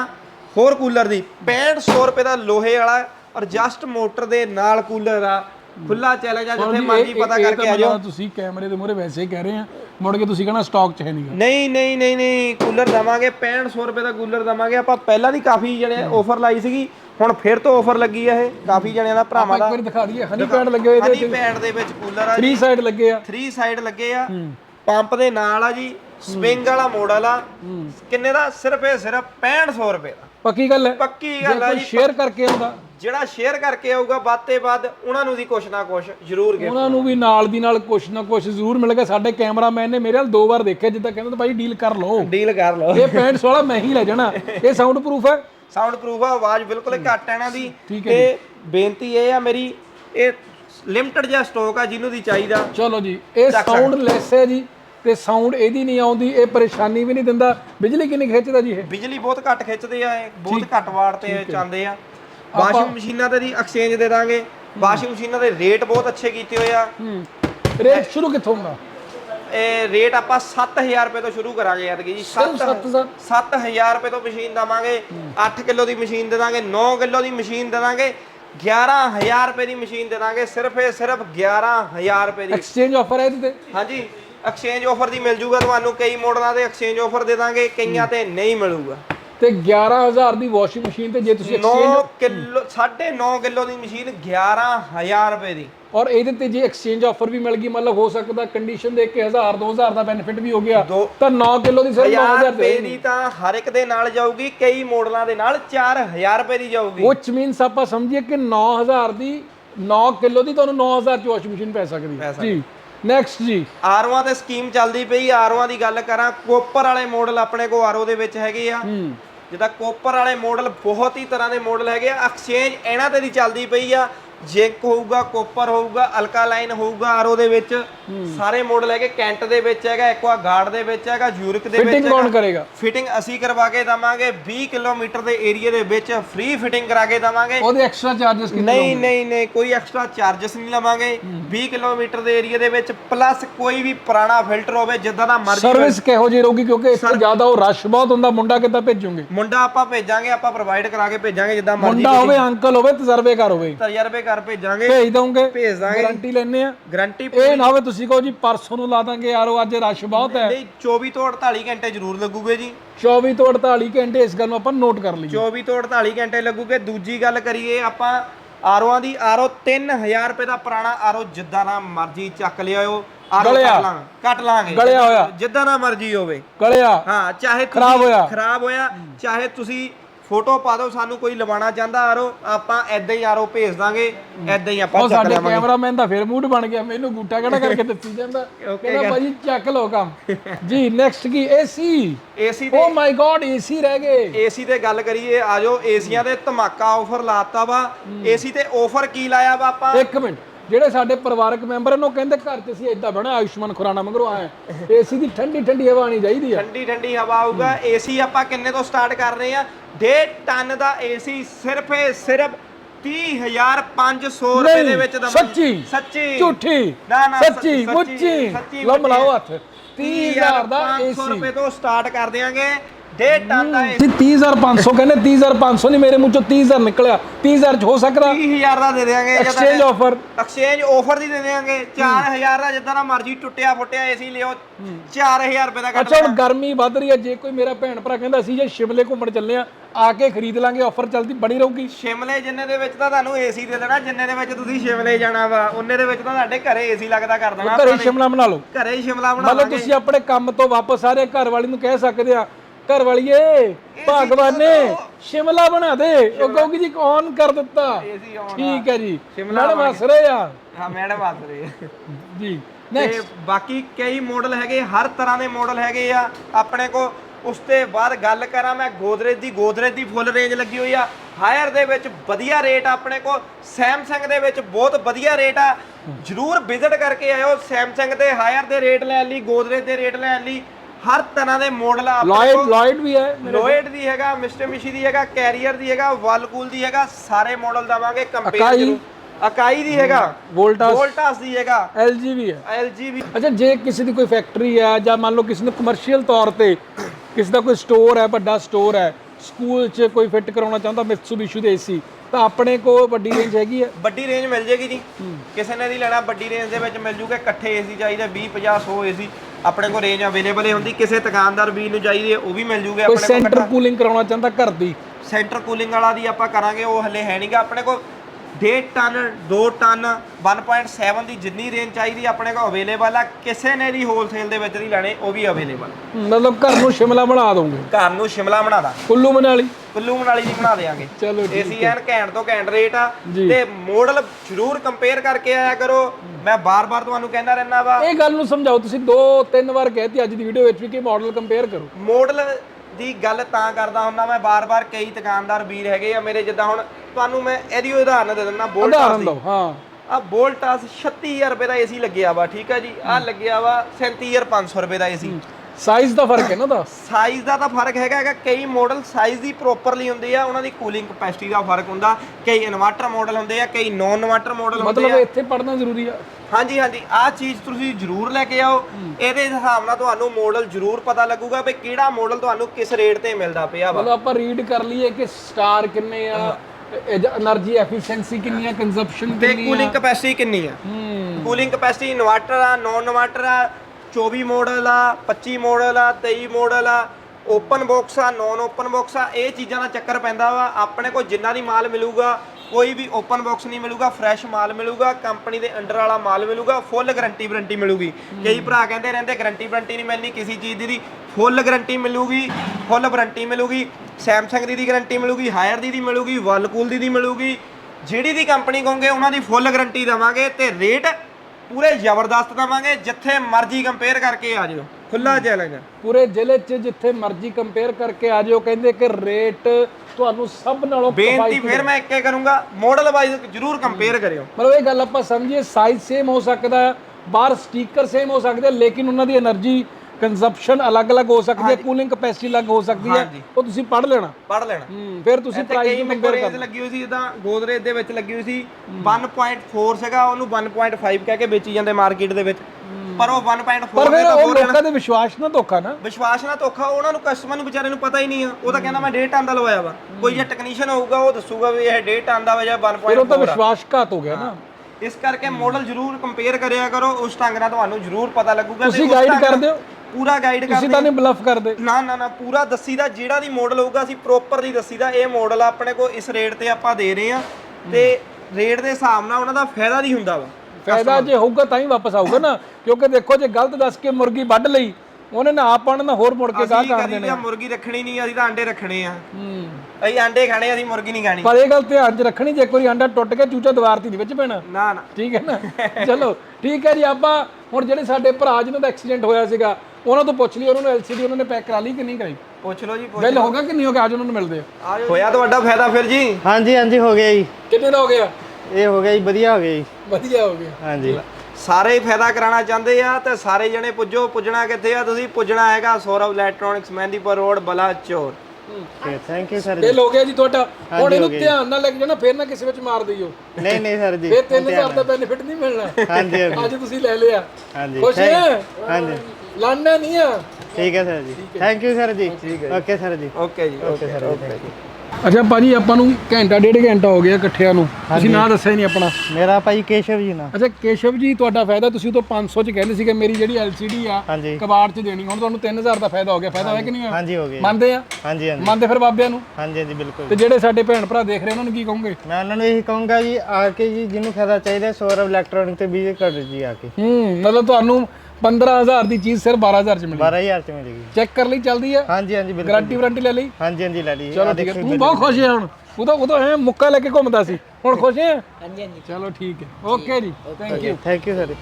ਹੋਰ ਕੂਲਰ ਦੀ। 6500 ਰੁਪਏ ਦਾ ਲੋਹੇ ਵਾਲਾ ਔਰ ਜਸਟ ਮੋਟਰ ਦੇ ਨਾਲ ਕੂਲਰ ਆ। ਖੁੱਲਾ ਚੈਲੰਜ ਆ ਜਿੱਥੇ ਮਰਜ਼ੀ ਪਤਾ ਤਾਂ ਕਰਕੇ ਆ ਜਾਓ। ਤੁਸੀਂ ਕੈਮਰੇ ਦੇ ਮੂਹਰੇ ਵੈਸੇ ਹੀ ਕਹਿ ਰਹੇ ਆ। ਮੁੜ ਕੇ ਤੁਸੀਂ ਕਹਣਾ ਸਟਾਕ 'ਚ ਹੈ ਨਹੀਂਗਾ ਨਹੀਂ ਨਹੀਂ ਨਹੀਂ ਨਹੀਂ ਕੂਲਰ ਦਵਾਂਗੇ 6500 ਰੁਪਏ ਦਾ ਕੂਲਰ ਦਵਾਂਗੇ। ਆਪਾਂ ਪਹਿਲਾਂ ਦੀ ਕਾਫੀ ਜਣੇ ਆਫਰ ਲਾਈ ਸੀਗੀ ਹੁਣ ਫਿਰ ਤੋਂ ਆਫਰ ਲੱਗੀ ਆ ਇਹ। ਕਾਫੀ ਜਣਿਆਂ ਦਾ ਭਰਾਵਾਂ ਇੱਕ ਦਾ ਵਾਰੀ ਦਿਖਾ ਦਈਏ। ਹਨੀ ਪੈਡ ਲੱਗੇ ਹੋਏ ਹਨੀ ਪੈਡ ਦੇ ਵਿੱਚ ਕੂਲਰ ਆ ਥ੍ਰੀ ਸਾਈਡ ਲੱਗੇ ਆ। 3 ਸਾਈਡ ਲੱਗੇ ਆ। ਪੰਪ ਦੇ ਨਾਲ ਆ ਜੀ ਸਵਿੰਗ ਵਾਲਾ ਮਾਡਲ ਆ। ਕਿੰਨੇ ਦਾ? ਸਿਰਫ ਇਹ ਸਿਰਫ 6500 ਰੁਪਏ ਦਾ। ਪੱਕੀ ਗੱਲ ਹੈ। ਪੱਕੀ ਗੱਲ ਆ ਜੀ ਸ਼ੇਅਰ ਕਰਕੇ ਆਉਂਦਾ। ਜਿਹੜਾ ਸ਼ੇਅਰ ਕਰਕੇ ਆਊਗਾ ਵੱਧ ਤੇ ਵੱਧ ਉਹਨਾਂ ਨੂੰ ਵੀ ਕੁਛ ਨਾ ਕੁਛ ਜ਼ਰੂਰ ਗਿਫਟ ਉਹਨਾਂ ਨੂੰ ਵੀ ਨਾਲ ਦੀ ਨਾਲ ਕੁਛ ਨਾ ਕੁਛ ਜ਼ਰੂਰ ਮਿਲੇਗਾ ਸਾਡੇ ਕੈਮਰਾਮੈਨ ਨੇ ਮੇਰੇ ਨਾਲ ਦੋ ਵਾਰ ਦੇਖਿਆ ਜਿੱਦਾਂ ਕਹਿੰਦੇ ਭਾਈ ਡੀਲ ਕਰ ਲਓ। ਡੀਲ ਕਰ ਲਓ। ਇਹ 65 ਵਾਲਾ ਮੈਂ ਹੀ ਲੈ ਜਾਣਾ। ਇਹ ਸਾਊਂਡ ਪ੍ਰੂਫ ਹੈ। ਸਾਊਂਡ ਪ੍ਰੂਫ ਆ ਆਵਾਜ਼ ਬਿਲਕੁਲ ਘੱਟ ਹੈ ਦੀ। ਤੇ ਬੇਨਤੀ ਇਹ ਆ ਮੇਰੀ ਇਹ ਲਿਮਟਿਡ ਜਿਹਾ ਸਟਾਕ ਆ ਜਿਹਨੂੰ ਦੀ ਚਾਹੀਦਾ। ਚਲੋ ਜੀ ਇਹ ਸਾਊਂਡ ਲੈਸ ਹੈ ਜੀ। ਤੇ ਸਾਊਂਡ ਇਹਦੀ ਨਹੀਂ ਆਉਂਦੀ ਇਹ ਪਰੇਸ਼ਾਨੀ ਵੀ ਨਹੀਂ ਦਿੰਦਾ। ਬਿਜਲੀ ਕਿੰਨੀ ਖਿੱਚਦਾ ਜੀ ਇਹ? ਬਿਜਲੀ ਬਹੁਤ ਘੱਟ ਖਿੱਚਦੇ ਆ ਇਹ ਬਹੁਤ ਘੱਟ ਵਾਟ ਤੇ ਚਾਹੁੰਦੇ ਆ। ਵਾਸ਼ਿੰਗ ਮਸ਼ੀਨਾਂ ਤੇ ਦੀ ਐਕਸਚੇਂਜ ਦੇ ਦਾਂਗੇ। ਵਾਸ਼ਿੰਗ ਮਸ਼ੀਨਾਂ ਦੇ ਰੇਟ ਬਹੁਤ ਅੱਛੇ ਕੀਤੇ ਹੋਏ ਆ। ਰੇਟ ਸ਼ੁਰੂ ਕਿੱਥੋਂ ਹੁੰਦਾ? ਇਹ ਰੇਟ ਆਪਾਂ 7000 ਰੁਪਏ ਤੋਂ ਸ਼ੁਰੂ ਕਰਾਂਗੇ ਐਤਕੀ ਜੀ। ਸਿਰਫ 7000? 7000 ਰੁਪਏ ਤੋਂ ਮਸ਼ੀਨ ਦਵਾਂਗੇ। 8 ਕਿਲੋ ਦੀ ਮਸ਼ੀਨ ਦੇ ਦਾਂਗੇ 9 ਕਿਲੋ ਦੀ ਮਸ਼ੀਨ ਦੇ ਦਾਂਗੇ 11000 ਰੁਪਏ ਦੀ ਮਸ਼ੀਨ ਦੇ ਦਾਂਗੇ ਸਿਰਫ ਇਹ ਸਿਰਫ 11000 ਰੁਪਏ ਦੀ ਐਕਸਚੇਂਜ ਆਫਰ ਹੈ ਇਹਦੇ ਤੇ? ਹਾਂਜੀ। ਐਕਸਚੇਂਜ ਆਫਰ ਦੀ ਮਿਲ ਜੂਗਾ ਤੁਹਾਨੂੰ ਕਈ ਮਾਡਲਾਂ ਦੇ ਐਕਸਚੇਂਜ ਆਫਰ ਦੇ ਦਾਂਗੇ ਕਈਆਂ ਤੇ ਨਹੀਂ ਮਿਲੂਗਾ। ਤੇ 11000 ਦੀ ਵਾਸ਼ਿੰਗ ਮਸ਼ੀਨ ਤੇ ਜੇ ਤੁਸੀਂ 9 ਐਕਸਚੇਂਜ ਕਿਲੋ 9.5 ਕਿਲੋ ਦੀ ਮਸ਼ੀਨ 11000 ਰੁਪਏ ਦੀ। ਔਰ ਇਹਦੇ ਤੇ ਜੇ ਐਕਸਚੇਂਜ ਆਫਰ ਵੀ ਮਿਲ ਗਈ ਮਤਲਬ ਹੋ ਸਕਦਾ ਕੰਡੀਸ਼ਨ ਦੇਖ ਕੇ 1000 2000 ਦਾ ਬੈਨੀਫਿਟ ਵੀ ਹੋ ਗਿਆ ਤਾਂ 9 ਕਿਲੋ ਦੀ ਸਿਰਫ 1000 9000 ਰੁਪਏ ਤੇ ਦੀ ਤਾਂ ਹਰ ਇੱਕ ਦੇ ਨਾਲ ਜਾਊਗੀ ਕਈ ਮਾਡਲਾਂ ਦੇ ਨਾਲ 4000 ਰੁਪਏ ਦੀ ਜਾਊਗੀ। Which means ਆਪਾਂ ਸਮਝੀਏ ਕਿ 9000 ਦੀ 9 ਕਿਲੋ ਦੀ ਤੁਹਾਨੂੰ 9000 ਚ ਵਾਸ਼ਿੰਗ ਮਸ਼ੀਨ ਪੈ ਸਕਦੀ। ਪੈ ਹੈ ਸਕਦੀ। ਜੀ। ਨੈਕਸਟ ਜੀ। ਆਰਓਆਂ ਤੇ ਸਕੀਮ ਚੱਲਦੀ ਪਈ ਆਰਓਆਂ ਦੀ ਗੱਲ ਕਰਾਂ ਕੋਪਰ ਵਾਲੇ ਮਾਡਲ ਆਪਣੇ ਕੋ ਆਰਓ ਦੇ ਵਿੱਚ ਹੈਗੇ ਆ। ਜਿੱਦਾਂ ਕੋਪਰ ਵਾਲੇ ਮਾਡਲ ਬਹੁਤ ਹੀ ਤਰ੍ਹਾਂ ਦੇ ਮਾਡਲ ਹੈਗੇ ਆ ਐਕਸਚੇਂਜ ਇਹਨਾਂ ਤੇ ਦੀ ਚੱਲਦੀ ਪਈ ਆ। ਜਿੰਕ ਹੋਊਗਾ ਕੋਪਰ ਹੋਊਗਾ ਅਲਕਾਲਾਈਨ ਹੋਊਗਾ ਆਰਓ ਦੇ ਵਿੱਚ। ਸਾਰੇ ਮਾਡਲ ਹੈਗੇ ਕੈਂਟ ਦੇ ਵਿੱਚ ਹੈਗਾ ਐਕਵਾ ਗਾਰਡ ਦੇ ਵਿੱਚ ਹੈਗਾ ਯੂਰਿਕ ਦੇ ਵਿੱਚ ਫਿਟਿੰਗ ਕੌਣ ਕਰੇਗਾ? ਫਿਟਿੰਗ ਅਸੀਂ ਕਰਵਾ ਕੇ ਦਵਾਂਗੇ 20 ਕਿਲੋਮੀਟਰ ਦੇ ਏਰੀਆ ਦੇ ਵਿੱਚ ਫ੍ਰੀ ਫਿਟਿੰਗ ਕਰਾ ਕੇ ਦਵਾਂਗੇ। ਉਹਦੇ ਐਕਸਟਰਾ ਚਾਰजेस ਕਿੰਨੇ ਨਹੀਂ ਨਹੀਂ ਨਹੀਂ ਕੋਈ ਐਕਸਟਰਾ ਚਾਰजेस ਨਹੀਂ ਲਵਾਂਗੇ। 20 ਕਿਲੋਮੀਟਰ ਦੇ ਏਰੀਆ ਦੇ ਵਿੱਚ ਪਲੱਸ ਕੋਈ ਵੀ ਪੁਰਾਣਾ ਫਿਲਟਰ ਹੋਵੇ ਜਿੱਦਾਂ ਦਾ ਮਰਜ਼ੀ ਸਰਵਿਸ ਕਿਹੋ ਜੀ ਰਹੂਗੀ? ਕਿਉਂਕਿ ਇਸ ਤੋਂ ਜ਼ਿਆਦਾ ਉਹ ਰਸ਼ ਬਹੁਤ ਹੁੰਦਾ ਮੁੰਡਾ ਕਿੱਦਾਂ ਭੇਜੋਗੇ? ਮੁੰਡਾ ਆਪਾਂ ਭੇਜਾਂਗੇ ਆਪਾਂ ਪ੍ਰੋਵਾਈਡ ਕਰਾ ਕੇ ਭੇਜਾਂਗੇ ਜਿੱਦਾਂ ਮਰਜ਼ੀ ਹੋਵੇ ਅੰਕਲ ਹੋਵੇ ਤਜਰਬੇਕਾਰ ਹੋਵੇ। ਤਜਰਬੇ ਕਰ ਭੇਜਾਂਗੇ ਭੇਜ ਦੋਗੇ ਭੇਜ ਦਾਂਗੇ। ਗਾਰੰਟੀ ਲੈਣੇ ਆ ਗਾਰੰਟੀ ਇਹ ਨਾ ਹੋਵੇ ਤੁਸੀਂ ਕਹੋ ਜੀ ਪਰਸੋਂ ਨੂੰ ਲਾ ਦਾਂਗੇ ਯਾਰੋ ਅੱਜ ਰਸ਼ ਬਹੁਤ ਹੈ। ਨਹੀਂ 24 ਤੋਂ 48 ਘੰਟੇ ਜ਼ਰੂਰ ਲੱਗੂਗੇ ਜੀ। 24 ਤੋਂ 48 ਘੰਟੇ ਇਸ ਗੱਲ ਨੂੰ ਆਪਾਂ ਨੋਟ ਕਰ ਲਈਏ। 24 ਤੋਂ 48 ਘੰਟੇ ਲੱਗੂਗੇ। ਦੂਜੀ ਗੱਲ ਕਰੀਏ ਆਪਾਂ ਆਰਓਆਂ ਦੀ ਆਰਓ 3000 ਰੁਪਏ ਦਾ ਪੁਰਾਣਾ ਆਰਓ ਜਿੱਦਾਂ ਦਾ ਮਰਜ਼ੀ ਚੱਕ ਲਿਆਓ ਗਲਿਆ। ਕੱਟ ਲਾਂਗੇ। ਗਲਿਆ ਹੋਇਆ। ਜਿੱਦਾਂ ਦਾ ਮਰਜ਼ੀ ਹੋਵੇ। ਗਲਿਆ। ਹਾਂ ਚਾਹੇ ਖਰਾਬ ਹੋਇਆ। ਖਰਾਬ ਹੋਇਆ ਚਾਹੇ ਤੁਸੀਂ ਫੋਟੋ ਪਾ ਦਿਓ ਸਾਨੂੰ ਕੋਈ ਲਵਾਉਣਾ ਚਾਹੁੰਦਾ ਆਰੋ ਆਪਾਂ ਐਦਾਂ ਹੀ ਆਰੋ ਭੇਜ ਦਾਂਗੇ ਐਦਾਂ ਹੀ ਆਪਾਂ ਉਹ ਚੱਕ ਸਾਡੇ ਕੈਮਰਾਮੈਨ ਦਾ ਫੇਰ ਮੂਡ ਬਣ ਗਿਆ ਮੈਨੂੰ ਗੂਟਾ ਕਿਹੜਾ ਕਰਕੇ *laughs* ਦੱਸੀ ਜਾਂਦਾ? ਕਹਿੰਦਾ ਭਾਜੀ ਚੱਕ ਲਓ ਕੰਮ। ਜੀ ਨੈਕਸਟ ਕੀ? ਏਸੀ ਏਸੀ ਤੇ ਓ ਮਾਈ ਗॉड ਏਸੀ ਰਹਿ ਗਏ। ਏਸੀ ਤੇ ਗੱਲ ਕਰੀਏ ਆਜੋ ਏਸੀਆਂ ਦੇ ਧਮਾਕਾ ਆਫਰ ਲਾਤਾ ਵਾ। ਏਸੀ ਤੇ ਆਫਰ ਕੀ ਲਾਇਆ ਵਾ ਆਪਾਂ? ਇੱਕ ਮਿੰਟ। ਜਿਹੜੇ ਸਾਡੇ ਪਰਿਵਾਰਕ ਮੈਂਬਰ ਨੇ ਉਹ ਕਹਿੰਦੇ ਘਰ 'ਚ ਅਸੀਂ ਇਦਾਂ ਬਣਾ ਆਯੁਸ਼ਮਾਨ ਖੁਰਾਨਾ ਮਗਰੋਂ ਆਏ। ਏਸੀ ਦੀ ਠੰਡੀ ਠੰਡੀ ਹਵਾ ਆਣੀ ਚਾਹੀਦੀ ਆ। ਠੰਡੀ ਠੰਡੀ ਹਵਾ ਆਊਗਾ। ਏਸੀ ਆਪਾਂ ਕਿੰਨੇ ਤੋਂ ਸਟਾਰਟ ਕਰ ਰਹੇ ਆ? 1.5 ਟਨ ਦਾ ਏਸੀ ਸਿਰਫ ਸਿਰਫ 30500 ਰੁਪਏ ਦੇ ਵਿੱਚ ਦਵਾਂਗੇ ਸੱਚੀ। ਸੱਚੀ। ਝੂਠੀ। ਨਾ ਨਾ ਸੱਚੀ ਮੁੱਚੀ। ਮੁੱਚੀ। ਮਿਲਾਓ ਹੱਥ। 30000 ਦਾ 30500 ਏਸੀ। ਰੁਪਏ ਤੋਂ ਸਟਾਰਟ ਕਰ ਦਿਆਂਗੇ। 1.5 ਟਨ ਦਾ ਤੁਸੀਂ 30500 ਕਹਿੰਦੇ 30500 ਨਹੀਂ ਮੇਰੇ ਮੂੰਹ ਚੋਂ 30000 ਨਿਕਲਿਆ। 30000 ਚ ਹੋ ਸਕਦਾ? 30000 ਦਾ ਦੇ ਦੇਾਂਗੇ ਐਕਸਚੇਂਜ ਆਫਰ ਐਕਸਚੇਂਜ ਆਫਰ ਦੀ ਦੇ ਦੇਾਂਗੇ 4000 ਦਾ ਜਿੱਦਾਂ ਦਾ ਮਰਜ਼ੀ ਟੁੱਟਿਆ ਫੁੱਟਿਆ ਏਸੀ ਲਿਓ। 4000 ਰੁਪਏ ਦਾ ਅੱਛਾ ਹੁਣ ਗਰਮੀ ਵੱਧ ਰਹੀ ਹੈ। ਜੇ ਕੋਈ ਮੇਰਾ ਭੈਣ ਭਰਾ ਕਹਿੰਦਾ ਸੀ ਜੇ ਸ਼ਿਮਲੇ ਘੁੰਮਣ ਚੱਲੇ ਆ ਆ ਕੇ ਖਰੀਦ ਲਾਂਗੇ ਆਫਰ ਚੱਲਦੀ ਬਣੀ ਰਹੂਗੀ। ਸ਼ਿਮਲੇ ਜਿੰਨੇ ਦੇ ਵਿੱਚ ਤਾਂ ਤੁਹਾਨੂੰ ਏਸੀ ਦੇ ਦੇਣਾ ਜਿੰਨੇ ਦੇ ਵਿੱਚ ਤੁਸੀਂ ਸ਼ਿਮਲੇ ਜਾਣਾ ਵਾ ਉਹਨੇ ਦੇ ਵਿੱਚ ਤਾਂ ਤੁਹਾਡੇ ਘਰੇ ਏਸੀ ਲੱਗਦਾ ਕਰ ਦੇਣਾ ਘਰੇ ਸ਼ਿਮਲਾ ਬਣਾ ਲਓ। ਘਰੇ ਹੀ ਸ਼ਿਮਲਾ ਬਣਾ ਮਤਲਬ ਤੁਸੀਂ ਆਪਣੇ ਕੰਮ ਤੋਂ ਵਾਪਸ ਆ ਰਹੇ ਘਰ ਵਾਲੀ ਨੂੰ ਕਹਿ ਸਕਦੇ ਆ ਘਰ ਵਾਲੀਏ ਭਗਵਾਨ ਨੇ ਸ਼ਿਮਲਾ ਬਣਾ ਦੇ। ਉਹ ਕਹੂਗੀ ਜੀ ਕੌਣ ਕਰ ਦਿੱਤਾ? ਏਸੀ ਠੀਕ ਹੈ ਜੀ। ਸ਼ਿਮਲਾ ਮੈਡਮ ਹੱਸ ਰਹੇ ਆ। ਹਾਂ ਮੈਡਮ ਆਸ ਰਹੇ ਜੀ ਤੇ ਬਾਕੀ ਕਈ ਮਾਡਲ ਹੈਗੇ ਹਰ ਤਰ੍ਹਾਂ ਦੇ ਮਾਡਲ ਹੈਗੇ ਆ। ਆਪਣੇ ਕੋ ਉਸ ਤੇ ਬਾਅਦ ਗੱਲ ਕਰਾਂ ਮੈਂ ਗੋਦਰੇਜ ਦੀ ਗੋਦਰੇਜ ਦੀ ਫੁੱਲ ਰੇਂਜ ਲੱਗੀ ਹੋਈ ਆ। ਹਾਇਰ ਦੇ ਵਿੱਚ ਵਧੀਆ ਰੇਟ ਆਪਣੇ ਕੋ। ਸੈਮਸੰਗ ਦੇ ਵਿੱਚ ਬਹੁਤ ਵਧੀਆ ਰੇਟ ਆ। ਜਰੂਰ ਵਿਜ਼ਿਟ ਕਰਕੇ ਆਇਓ ਸੈਮਸੰਗ ਦੇ ਹਾਇਰ ਦੇ ਰੇਟ ਲੈਣ ਲਈ ਗੋਦਰੇਜ ਦੇ ਰੇਟ ਲੈਣ ਲਈ। ਹਰ ਤਰ੍ਹਾਂ ਦੇ ਮਾਡਲ ਆ ਆਪਣੇ ਲਾਈਟ ਕੋਲ। ਹੈ ਲੋਇਡ ਦੀ ਹੈਗਾ ਮਿਸਟਰ ਮਿਸ਼ੀ ਦੀ ਹੈਗਾ ਕੈਰੀਅਰ ਦੀ ਹੈਗਾ ਵਰਲਕੂਲ ਦੀ ਹੈਗਾ ਸਾਰੇ ਮਾਡਲ ਦਵਾਂਗੇ ਕੰਪੇਅਰ ਅਕਾਈ। ਦੀ ਹੈਗਾ ਵੋਲਟਾਸ ਵੋਲਟਾਸ ਦੀ ਹੈਗਾ। LG ਵੀ ਹੈ। LG ਵੀ। ਅੱਛਾ ਜੇ ਕਿਸੇ ਦੀ ਕੋਈ ਫੈਕਟਰੀ ਹੈ ਜਾਂ ਮੰਨ ਲਓ ਕਿਸੇ ਨੇ ਕਮਰਸ਼ੀਅਲ ਤੌਰ ਤੇ ਕਿਸੇ ਦਾ ਕੋਈ ਸਟੋਰ ਹੈ ਵੱਡਾ ਸਟੋਰ ਹੈ ਸਕੂਲ 'ਚ ਕੋਈ ਫਿੱਟ ਕਰਾਉਣਾ ਚਾਹੁੰਦਾ ਮਿਤਸੂਬਿਸ਼ੂ ਦੇ ਏਸੀ ਤਾਂ ਆਪਣੇ ਕੋਲ ਵੱਡੀ ਰੇਂਜ ਹੈਗੀ ਹੈ? ਵੱਡੀ ਰੇਂਜ ਮਿਲ ਜੇਗੀ ਜੀ। ਕਿਸੇ ਨੇ ਦੀ ਲੈਣਾ ਵੱਡੀ ਰੇਂਜ ਦੇ ਵਿੱਚ ਮਿਲ ਜੂਗਾ ਇਕੱਠੇ ਏਸੀ ਚਾਹੀਦਾ 20 50 100 ਏਸੀ ਆਪਣੇ ਕੋਲ ਰੇਂਜ ਅਵੇਲੇਬਲ ਹੀ ਹੁੰਦੀ ਕਿਸੇ ਦੁਕਾਨਦਾਰ ਵੀਰ ਨੂੰ ਚਾਹੀਦੀ ਹੈ ਉਹ ਵੀ ਮਿਲ ਜੂਗੇ ਆਪਣੇ ਕੋਲ ਸੈਂਟਰ ਕੂਲਿੰਗ ਕਰਾਉਣਾ ਚਾਹੁੰਦਾ ਘਰ ਦੀ? ਸੈਂਟਰ ਕੂਲਿੰਗ ਵਾਲਾ ਦੀ ਆਪਾਂ ਕਰਾਂਗੇ ਉਹ ਹਲੇ ਹੈ ਨਹੀਂਗਾ ਆਪਣੇ ਕੋਲ 1.5 ਟਨ 2 ਟਨ 1.7 ਦੀ ਜਿੰਨੀ ਰੇਂਜ ਚਾਹੀਦੀ ਆਪਣੇ ਕੋਲ ਅਵੇਲੇਬਲ ਆ ਕਿਸੇ ਨੇ ਦੀ ਹੋਲਸੇਲ ਦੇ ਵਿੱਚ ਦੀ ਲੈਣੇ ਉਹ ਵੀ ਅਵੇਲੇਬਲ ਮਤਲਬ ਘਰ ਨੂੰ ਸ਼ਿਮਲਾ ਬਣਾ ਦੋਗੇ? ਘਰ ਨੂੰ ਸ਼ਿਮਲਾ ਬਣਾ ਦਾਂ ਕੁੱਲੂ ਮਨਾਲੀ? ਕੁੱਲੂ ਮਨਾਲੀ ਦੀ ਬਣਾ ਦੇਾਂਗੇ ਚਲੋ ਏਸੀ ਐਨ ਘੈਂਟ ਤੋਂ ਘੈਂਟ ਰੇਟ ਆ। ਤੇ ਮਾਡਲ ਜ਼ਰੂਰ ਕੰਪੇਅਰ ਕਰਕੇ ਆਇਆ ਕਰੋ। ਮੈਂ ਬਾਰ-ਬਾਰ ਤੁਹਾਨੂੰ ਕਹਿੰਦਾ ਰਹਿਣਾ ਵਾ। ਇਹ ਗੱਲ ਨੂੰ ਸਮਝਾਓ। ਤੁਸੀਂ ਦੋ ਤਿੰਨ ਵਾਰ ਕਹਿਤੀ ਅੱਜ ਦੀ ਵੀਡੀਓ ਵਿੱਚ ਵੀ ਕਿ ਮਾਡਲ ਕੰਪੇਅਰ ਕਰੋ। ਮਾਡਲ ਦੀ ਗੱਲ ਤਾਂ ਕਰਦਾ ਹੁੰਦਾ ਮੈਂ ਬਾਰ-ਬਾਰ ਕਈ ਦੁਕਾਨਦਾਰ ਵੀਰ ਹੈਗੇ ਆ ਮੇਰੇ ਜਿੱਦਾਂ ਹੁਣ ਤੁਹਾਨੂੰ ਮੈਂ ਇਹਦੀ ਉਦਾਹਰਨ ਦੇ ਦਿੰਦਾ ਬੋਲਟਾਸ ਉਦਾਹਰਨ ਦੀ ਦਿਓ ਹਾਂ। ਆ ਬੋਲਟਾਸ 36000 ਰੁਪਏ ਦਾ ਏਸੀ ਲੱਗਿਆ ਵਾ ਠੀਕ ਹੈ ਜੀ। ਆ ਲੱਗਿਆ ਵਾ 37500 ਰੁਪਏ ਦਾ ਏਸੀ ਸਾਈਜ਼ ਦਾ ਫ਼ਰਕ ਹੈ ਨਾ ਦਾ ਸਾਈਜ਼ ਦਾ ਤਾਂ ਫ਼ਰਕ ਹੈਗਾ ਹੈਗਾ ਕਈ ਮਾਡਲ ਸਾਈਜ਼ ਦੀ ਪ੍ਰੋਪਰਲੀ ਹੁੰਦੇ ਆ ਉਹਨਾਂ ਦੀ ਕੂਲਿੰਗ ਕਪੈਸਿਟੀ ਦਾ ਫ਼ਰਕ ਹੁੰਦਾ ਕਈ ਇਨਵਰਟਰ ਮਾਡਲ ਹੁੰਦੇ ਆ ਕਈ ਨਾਨ ਇਨਵਰਟਰ ਮਾਡਲ ਹੁੰਦੇ ਆ। ਮਤਲਬ ਇੱਥੇ ਪੜਨਾ ਜ਼ਰੂਰੀ ਆ। ਹਾਂਜੀ ਹਾਂਜੀ ਆਹ ਚੀਜ਼ ਤੁਸੀਂ ਜ਼ਰੂਰ ਲੈ ਕੇ ਆਓ ਇਹਦੇ ਹਿਸਾਬ ਨਾਲ ਤੁਹਾਨੂੰ ਮਾਡਲ ਜ਼ਰੂਰ ਪਤਾ ਲੱਗੂਗਾ ਵੀ ਕਿਹੜਾ ਮਾਡਲ ਤੁਹਾਨੂੰ ਕਿਸ ਰੇਟ ਤੇ ਮਿਲਦਾ ਪਿਆ ਵਾ। ਮਤਲਬ ਆਪਾਂ ਰੀਡ ਕਰ ਲਈਏ ਕਿ ਸਟਾਰ ਕਿੰਨੇ ਆ એનર્ਜੀ ਐਫੀਸ਼ੀਐਂਸੀ ਕਿੰਨੀ ਹੈ ਕੰਜ਼ੰਪਸ਼ਨ ਕਿੰਨੀ ਹੈ ਤੇ ਕੂਲਿੰਗ ਕਪੈਸਿਟੀ ਕਿੰਨੀ ਹੈ। ਕੂਲਿੰਗ ਕਪੈਸਿਟੀ ਇਨਵਰਟਰ ਆ ਨਾਨ ਇਨਵਰਟਰ ਆ 24 ਮਾਡਲ ਆ 25 ਮਾਡਲ ਆ 23 ਮਾਡਲ ਆ ਓਪਨ ਬਾਕਸ ਆ ਨੌਨ ਓਪਨ ਬਾਕਸ ਆ, ਇਹ ਚੀਜ਼ਾਂ ਦਾ ਚੱਕਰ ਪੈਂਦਾ ਵਾ। ਆਪਣੇ ਕੋਲ ਜਿੰਨਾ ਦੀ ਮਾਲ ਮਿਲੂਗਾ, ਕੋਈ ਵੀ ਓਪਨ ਬਾਕਸ ਨਹੀਂ ਮਿਲੂਗਾ ਫਰੈਸ਼ ਮਾਲ ਮਿਲੂਗਾ ਕੰਪਨੀ ਦੇ ਅੰਡਰ ਵਾਲਾ ਮਾਲ ਮਿਲੂਗਾ ਫੁੱਲ ਗਾਰੰਟੀ ਵਾਰੰਟੀ ਮਿਲੂਗੀ। ਕਈ ਭਰਾ ਕਹਿੰਦੇ ਰਹਿੰਦੇ ਗਾਰੰਟੀ ਵਾਰੰਟੀ ਨਹੀਂ ਮਿਲਣੀ ਕਿਸੇ ਚੀਜ਼ ਦੀ ਦੀ ਫੁੱਲ ਗਾਰੰਟੀ ਮਿਲੂਗੀ ਫੁੱਲ ਵਾਰੰਟੀ ਮਿਲੂਗੀ ਸੈਮਸੰਗ ਦੀ ਦੀ ਗਾਰੰਟੀ ਮਿਲੂਗੀ ਹਾਇਰ ਦੀ ਦੀ ਮਿਲੂਗੀ ਵਰਲਕੂਲ ਦੀ ਦੀ ਮਿਲੂਗੀ। ਜਿਹੜੀ ਦੀ ਕੰਪਨੀ ਕਹੋਗੇ, ਉਹਨਾਂ ਦੀ ਫੁੱਲ ਗਾਰੰਟੀ ਦੇਵਾਂਗੇ ਤੇ ਰੇਟ ਪੂਰੇ ਜ਼ਬਰਦਸਤ ਦਵਾਂਗੇ ਜਿੱਥੇ ਮਰਜ਼ੀ ਕੰਪੇਅਰ ਕਰਕੇ ਆ ਜਿਓ। ਖੁੱਲਾ ਚੈਲੰਜ ਪੂਰੇ ਜ਼ਿਲ੍ਹੇ 'ਚ ਜਿੱਥੇ ਮਰਜ਼ੀ ਕੰਪੇਅਰ ਕਰਕੇ ਆ ਜਿਓ ਕਹਿੰਦੇ ਕਿ ਰੇਟ ਤੁਹਾਨੂੰ ਸਭ ਨਾਲੋਂ ਬੇਨਤੀ ਫਿਰ ਮੈਂ ਇੱਕੇ ਕਰੂੰਗਾ ਮਾਡਲ ਵਾਈਜ਼ ਜ਼ਰੂਰ ਕੰਪੇਅਰ ਕਰਿਓ। ਮਤਲਬ ਇਹ ਗੱਲ ਆਪਾਂ ਸਮਝੀਏ ਸਾਈਜ਼ ਸੇਮ ਹੋ ਸਕਦਾ ਬਾਹਰ ਸਟicker ਸੇਮ ਹੋ ਸਕਦੇ ਲੇਕਿਨ ਉਹਨਾਂ ਦੀ એનર્ਜੀ ਕੰਜ਼ੰਪਸ਼ਨ ਅਲੱਗ-ਅਲੱਗ ਹੋ ਸਕਦੀ ਹੈ ਕੂਲਿੰਗ ਕੈਪੈਸਿਟੀ ਅਲੱਗ ਹੋ ਸਕਦੀ ਹੈ। ਉਹ ਤੁਸੀਂ ਪੜ੍ਹ ਲੈਣਾ। ਪੜ ਲੈਣਾ। ਹੂੰ ਫਿਰ ਤੁਸੀਂ ਪ੍ਰਾਈਸ ਨੂੰ ਕੰਪੇਅਰ ਕਰਨਾ। ਲੱਗੀ ਹੋਈ ਸੀ ਜਿੱਦਾਂ ਗੋਦਰੇਜ ਦੇ ਵਿੱਚ ਲੱਗੀ ਹੋਈ ਸੀ 1.4 ਸੀਗਾ ਉਹਨੂੰ 1.5 ਕਹਿ ਕੇ ਵੇਚੀ ਜਾਂਦੇ ਮਾਰਕੀਟ ਦੇ ਵਿੱਚ। ਪਰ ਉਹ 1.4 ਪਰ ਫਿਰ ਉਹ। ਲੋਕਾਂ ਦੇ ਵਿਸ਼ਵਾਸ ਨਾਲ ਧੋਖਾ ਨਾ। ਵਿਸ਼ਵਾਸ ਨਾਲ ਧੋਖਾ ਉਹਨਾਂ ਨੂੰ ਕਸਟਮਰ ਨੂੰ ਵਿਚਾਰੇ ਨੂੰ ਪਤਾ ਹੀ ਨਹੀਂ ਆ। ਉਹ ਤਾਂ ਕਹਿੰਦਾ ਮੈਂ ਡੇਢ ਟਨ ਦਾ ਲਵਾਇਆ ਵਾ। ਕੋਈ ਜੇ ਟੈਕਨੀਸ਼ੀਅਨ ਹੋਊਗਾ ਉਹ ਦੱਸੂਗਾ ਵੀ ਇਹ ਡੇਢ ਟਨ ਦਾ ਵਾ ਜਾਂ ਫਿਰ ਉਹ ਤਾਂ 1.4 ਆ। ਵਿਸ਼ਵਾਸਘਾਤ ਹੋ ਗਿਆ ਨਾ। ਇਸ ਕਰਕੇ ਮਾਡਲ ਜਰੂਰ ਕੰਪੇਅਰ ਕਰਿਆ ਕਰੋ ਉਸ ਢੰਗ ਨਾਲ ਤੁਹਾਨੂੰ ਜਰੂਰ ਪਤਾ ਲੱਗੂਗਾ ਤੁਸੀਂ ਨਾਲ ਕਰਦੇ ਹੋ? ਪੂਰਾ ਗਾਈਡ ਤੁਸੀਂ ਕਰਦੇ ਤਾਂ ਨਹੀਂ ਬਲਫ ਕਰਦੇ। ਨਾ ਨਾ ਨਾ ਪੂਰਾ ਦੱਸੀਦਾ ਜਿਹੜਾ ਦੀ ਮਾਡਲ ਹੋਊਗਾ ਅਸੀਂ ਪ੍ਰੋਪਰਲੀ ਦੱਸੀਦਾ ਇਹ ਮਾਡਲ ਆਪਣੇ ਕੋਲ ਇਸ ਰੇਟ ਤੇ ਆਪਾਂ ਦੇ ਰਹੇ ਆ ਤੇ ਰੇਟ ਦੇ ਹਿਸਾਬ ਨਾਲ ਉਹਨਾਂ ਦਾ ਫਾਇਦਾ ਨਹੀਂ ਹੁੰਦਾ ਵਾ ਫਾਇਦਾ ਜੇ ਹੋਊਗਾ ਤਾਂ ਹੀ ਵਾਪਸ ਆਊਗਾ ਨਾ ਕਿਉਂਕਿ ਦੇਖੋ ਜੇ ਗਲਤ ਦੱਸ ਕੇ ਮੁਰਗੀ ਵੱਢ ਲਈ ਉਹਨੇ ਨਾ ਆਪ ਆਉਣਾ ਨਾ ਹੋਰ ਮੁੜ ਕੇ ਗਾਹ ਅਸੀਂ ਕਰ ਦੇਣੇ ਵੀ ਮੁਰਗੀ ਰੱਖਣੀ ਨਹੀਂ ਅਸੀਂ ਤਾਂ ਅੰਡੇ ਰੱਖਣੇ ਆ। ਹੂੰ। ਅਸੀਂ ਅੰਡੇ ਖਾਣੇ ਅਸੀਂ ਮੁਰਗੀ ਨਹੀਂ ਖਾਣੀ। ਪਰ ਇਹ ਗੱਲ ਧਿਆਨ 'ਚ ਰੱਖਣੀ ਜੇ ਕੋਈ ਅੰਡਾ ਟੁੱਟ ਕੇ ਚੂਚਾ ਦੀਵਾਰ ਤੇ ਨਹੀਂ ਵਿੱਚ ਪੈਣਾ। ਨਾ ਨਾ। ਠੀਕ ਹੈ ਨਾ? ਚਲੋ ਠੀਕ ਹੈ ਜੀ ਆਪਾਂ ਹੁਣ ਜਿਹੜੇ ਸਾਡੇ ਭਰਾ ਜਿਹਨਾਂ ਦਾ ਐਕਸੀਡੈਂਟ ਹੋਇਆ ਸੀਗਾ ਉਹਨਾਂ ਤੋਂ ਪੁੱਛ ਲਈ ਉਹਨਾਂ ਨੂੰ ਐਲਸੀਡੀ ਉਹਨਾਂ ਨੇ ਪੈਕ ਕਰਾ ਲਈ ਕਿ ਨਹੀਂ ਕਰਾਈ? ਪੁੱਛ ਲਓ ਜੀ ਪੁੱਛ ਬਿੱਲ ਹੋਗਾ ਕਿ ਨਹੀਂ ਹੋਗਾ ਅੱਜ ਉਹਨਾਂ ਨੂੰ ਮਿਲਦੇ ਆ। ਹੋਇਆ ਤੁਹਾਡਾ ਫਾਇਦਾ ਫਿਰ ਜੀ? ਹਾਂਜੀ ਹਾਂਜੀ ਹੋ ਗਿਆ ਜੀ। ਕਿੰਨੇ ਦਾ ਹੋ ਗਿਆ? ਇਹ ਹੋ ਗਿਆ ਜੀ ਵਧੀਆ ਹੋ ਗਿਆ ਜੀ। ਵਧੀਆ ਹੋ ਗਿਆ। ਹਾਂਜੀ। ਸਾਰੇ ਹੀ ਫਾਇਦਾ ਕਰਾਉਣਾ ਚਾਹੁੰਦੇ ਆ ਤੇ ਸਾਰੇ ਜਣੇ ਪੁੱਜੋ। ਪੁੱਜਣਾ ਕਿੱਥੇ ਆ? ਤੁਸੀਂ ਪੁੱਜਣਾ ਹੈਗਾ Saurav Electronics Mehndipur road Balachaur. Thank you sir ji bill ਹੋ ਗਿਆ ਜੀ ਤੁਹਾਡਾ। ਹੁਣ ਹੋ ਇਹਨੂੰ ਗਿਆ ਜੀ। ਧਿਆਨ ਨਾਲ ਲੈ ਕੇ ਜਾਣਾ ਫੇਰ ਨਾ ਕਿਸੇ ਵਿੱਚ ਮਾਰ ਦਈਓ। ਨਹੀਂ ਨਹੀਂ ਸਰ ਜੀ ਫੇਰ 3000 ਦਾ ਬੈਨੀਫਿਟ ਨਹੀਂ ਮਿਲਣਾ। ਹਾਂਜੀ ਹਾਂਜੀ। ਅੱਜ ਤੁਸੀਂ ਲੈ ਲਿਆ। ਹਾਂਜੀ ਖੁਸ਼ thank- ਹੈ? ਹਾਂਜੀ। ਲੜਨਾ ਨਹੀਂ ਆ। ਠੀਕ ਹੈ sir ji. Thank you sir ji. Okay sir ji. Okay ਜੀ। ਓਕੇ ਸਰ ਓਕੇ ਅੱਛਾ ਭਾਜੀ ਆਪਾਂ ਨੂੰ ਘੰਟਾ ਡੇਢ ਘੰਟਾ ਹੋ ਗਿਆ ਇਕੱਠਿਆਂ ਨੂੰ। ਤੁਸੀਂ ਨਾਂ ਦੱਸਿਆ ਹੀ ਨਹੀਂ ਆਪਣਾ। ਮੇਰਾ ਭਾਈ ਕੇਸ਼ਵ ਜੀ ਨਾ ਅੱਛਾ ਕੇਸ਼ਵ ਜੀ ਤੁਹਾਡਾ ਫਾਇਦਾ ਤੁਸੀਂ ਤੋਂ 500 ਚ ਕਹਿੰਦੇ ਸੀਗੇ ਮੇਰੀ ਜਿਹੜੀ LCD ਆ ਹਾਂਜੀ। ਕਬਾੜ ਚ ਦੇਣੀ ਹੁਣ ਤੁਹਾਨੂੰ 3000 ਦਾ ਫਾਇਦਾ ਹੋ ਗਿਆ। ਫਾਇਦਾ ਹੋਇਆ ਕਿ ਨਹੀਂ ਹੋਇਆ? ਹਾਂਜੀ ਹੋ ਗਿਆ। ਮੰਨਦੇ ਆ? ਹਾਂਜੀ ਹਾਂਜੀ। ਮੰਨਦੇ ਫਿਰ ਬਾਬਿਆਂ ਨੂੰ? ਹਾਂਜੀ ਹਾਂਜੀ ਬਿਲਕੁਲ। ਤੇ ਜਿਹੜੇ ਸਾਡੇ ਭੈਣ ਭਰਾ ਦੇਖ ਰਹੇ ਉਹਨਾਂ ਨੂੰ ਕੀ ਕਹੋਗੇ? ਮੈਂ ਉਹਨਾਂ ਨੂੰ ਇਹੀ ਕਹੂੰਗਾ ਜੀ ਆ ਕੇ ਜੀ ਜਿਹਨੂੰ ਫਾਇਦਾ ਚਾਹੀਦਾ ਸੌਰਵ ਇਲੈਕਟ੍ਰੋਨਿਕ ਤੇ ਵਿਜ਼ਿਟ ਕਰ ਜੀ ਆ ਕੇ। ਹੂੰ ਮਤਲਬ ਤੁਹਾਨੂੰ 15000 ਦੀ ਚੀਜ਼ ਸਿਰਫ 12000 ਚ ਮਿਲੀ 12000 ਚ ਮਿਲੇਗੀ। ਚੈੱਕ ਕਰ ਲਈ ਚੱਲਦੀ ਆ? ਹਾਂਜੀ ਹਾਂਜੀ ਬਿਲਕੁਲ। ਗਾਰੰਟੀ ਵਾਰੰਟੀ ਲੈ ਲਈ? ਹਾਂਜੀ ਹਾਂਜੀ ਲੈ ਲਈ। ਚਲੋ ਠੀਕ ਹੈ ਤੂੰ ਬਹੁਤ ਖੁਸ਼ ਹੈ ਹੁਣ। ਉਹ ਤਾਂ ਉਹ ਤਾਂ ਐਂ ਮੁੱਕਾ ਲੈ ਕੇ ਘੁੰਮਦਾ ਸੀ। ਹੁਣ ਖੁਸ਼ ਹੈ? ਹਾਂਜੀ ਹਾਂਜੀ। ਚਲੋ ਠੀਕ ਹੈ। ਓਕੇ ਜੀ। Thank you thank you sir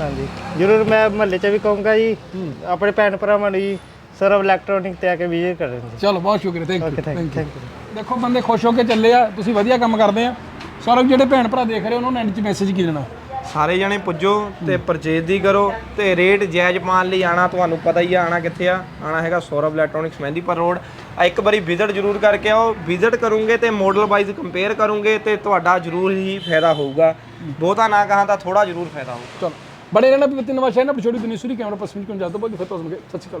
ਹਾਂਜੀ। ਜਰੂਰ ਮੈਂ ਮਹੱਲੇ ਚ ਵੀ ਕਹੂੰਗਾ ਜੀ। ਆਪਣੇ ਭੈਣ ਭਰਾਵਾਂ ਨੂੰ ਜੀ ਸੌਰਵ ਇਲੈਕਟ੍ਰੋਨਿਕ ਤੇ ਆ ਕੇ ਵਿਜ਼ਿਟ ਕਰਨ ਜੀ ਚਲੋ ਬਹੁਤ ਸ਼ੁਕਰੀਆ। Thank okay you thank you thank you ਦੇਖੋ ਬੰਦੇ ਖੁਸ਼ ਹੋ ਕੇ ਚੱਲੇ ਆ। ਤੁਸੀਂ ਵਧੀਆ ਕੰਮ ਕਰਦੇ ਆ। ਸੌਰਵ ਜਿਹੜੇ ਭੈਣ ਭਰਾ ਦੇਖ ਰਹੇ ਉਹਨਾਂ ਨੂੰ ਐਂਡ 'ਚ ਮੈਸੇਜ ਕੀ ਦੇਣਾ? ਸਾਰੇ ਜਣੇ ਪੁੱਜੋ ਤੇ ਪਰਚੇਜ਼ ਦੀ ਕਰੋ ਤੇ ਰੇਟ ਜਾਇਜ਼ ਪਾਉਣ ਲਈ ਆਣਾ ਤੁਹਾਨੂੰ ਪਤਾ ਹੀ ਆ ਆਣਾ ਕਿੱਥੇ ਆ। ਆਣਾ ਹੈਗਾ ਸੌਰਵ ਇਲੈਕਟ੍ਰੋਨਿਕਸ ਮਹਿੰਦੀਪੁਰ ਰੋਡ ਆ ਇੱਕ ਵਾਰੀ ਵਿਜ਼ਿਟ ਜ਼ਰੂਰ ਕਰਕੇ ਆਓ। ਵਿਜ਼ਿਟ ਕਰੋਗੇ ਤੇ ਮਾਡਲ ਵਾਈਜ਼ ਕੰਪੇਅਰ ਕਰੋਗੇ ਤੇ ਤੁਹਾਡਾ ਜ਼ਰੂਰ ਹੀ ਫਾਇਦਾ ਹੋਊਗਾ। ਬਹੁਤਾ ਨਾ ਕਹਾਂ ਤਾਂ ਥੋੜਾ ਜ਼ਰੂਰ ਫਾਇਦਾ ਹੋਊਗਾ। ਚਲੋ। ਬੜੇ ਰਹਿਣਾ ਵੀ ਨਵਾਂ ਸ਼ਹਿਰ ਨਾ ਪਛੋੜੀ ਦੁਨੀਆ ਸੂਰੀ ਕੈਮਰਾ ਪਰਸਨ ਕੋਲ ਜਾ ਦੋ ਬੋਲੀ ਫਿਰ ਤੋਂ ਸਤਿ ਸ਼੍ਰੀ ਅਕਾਲ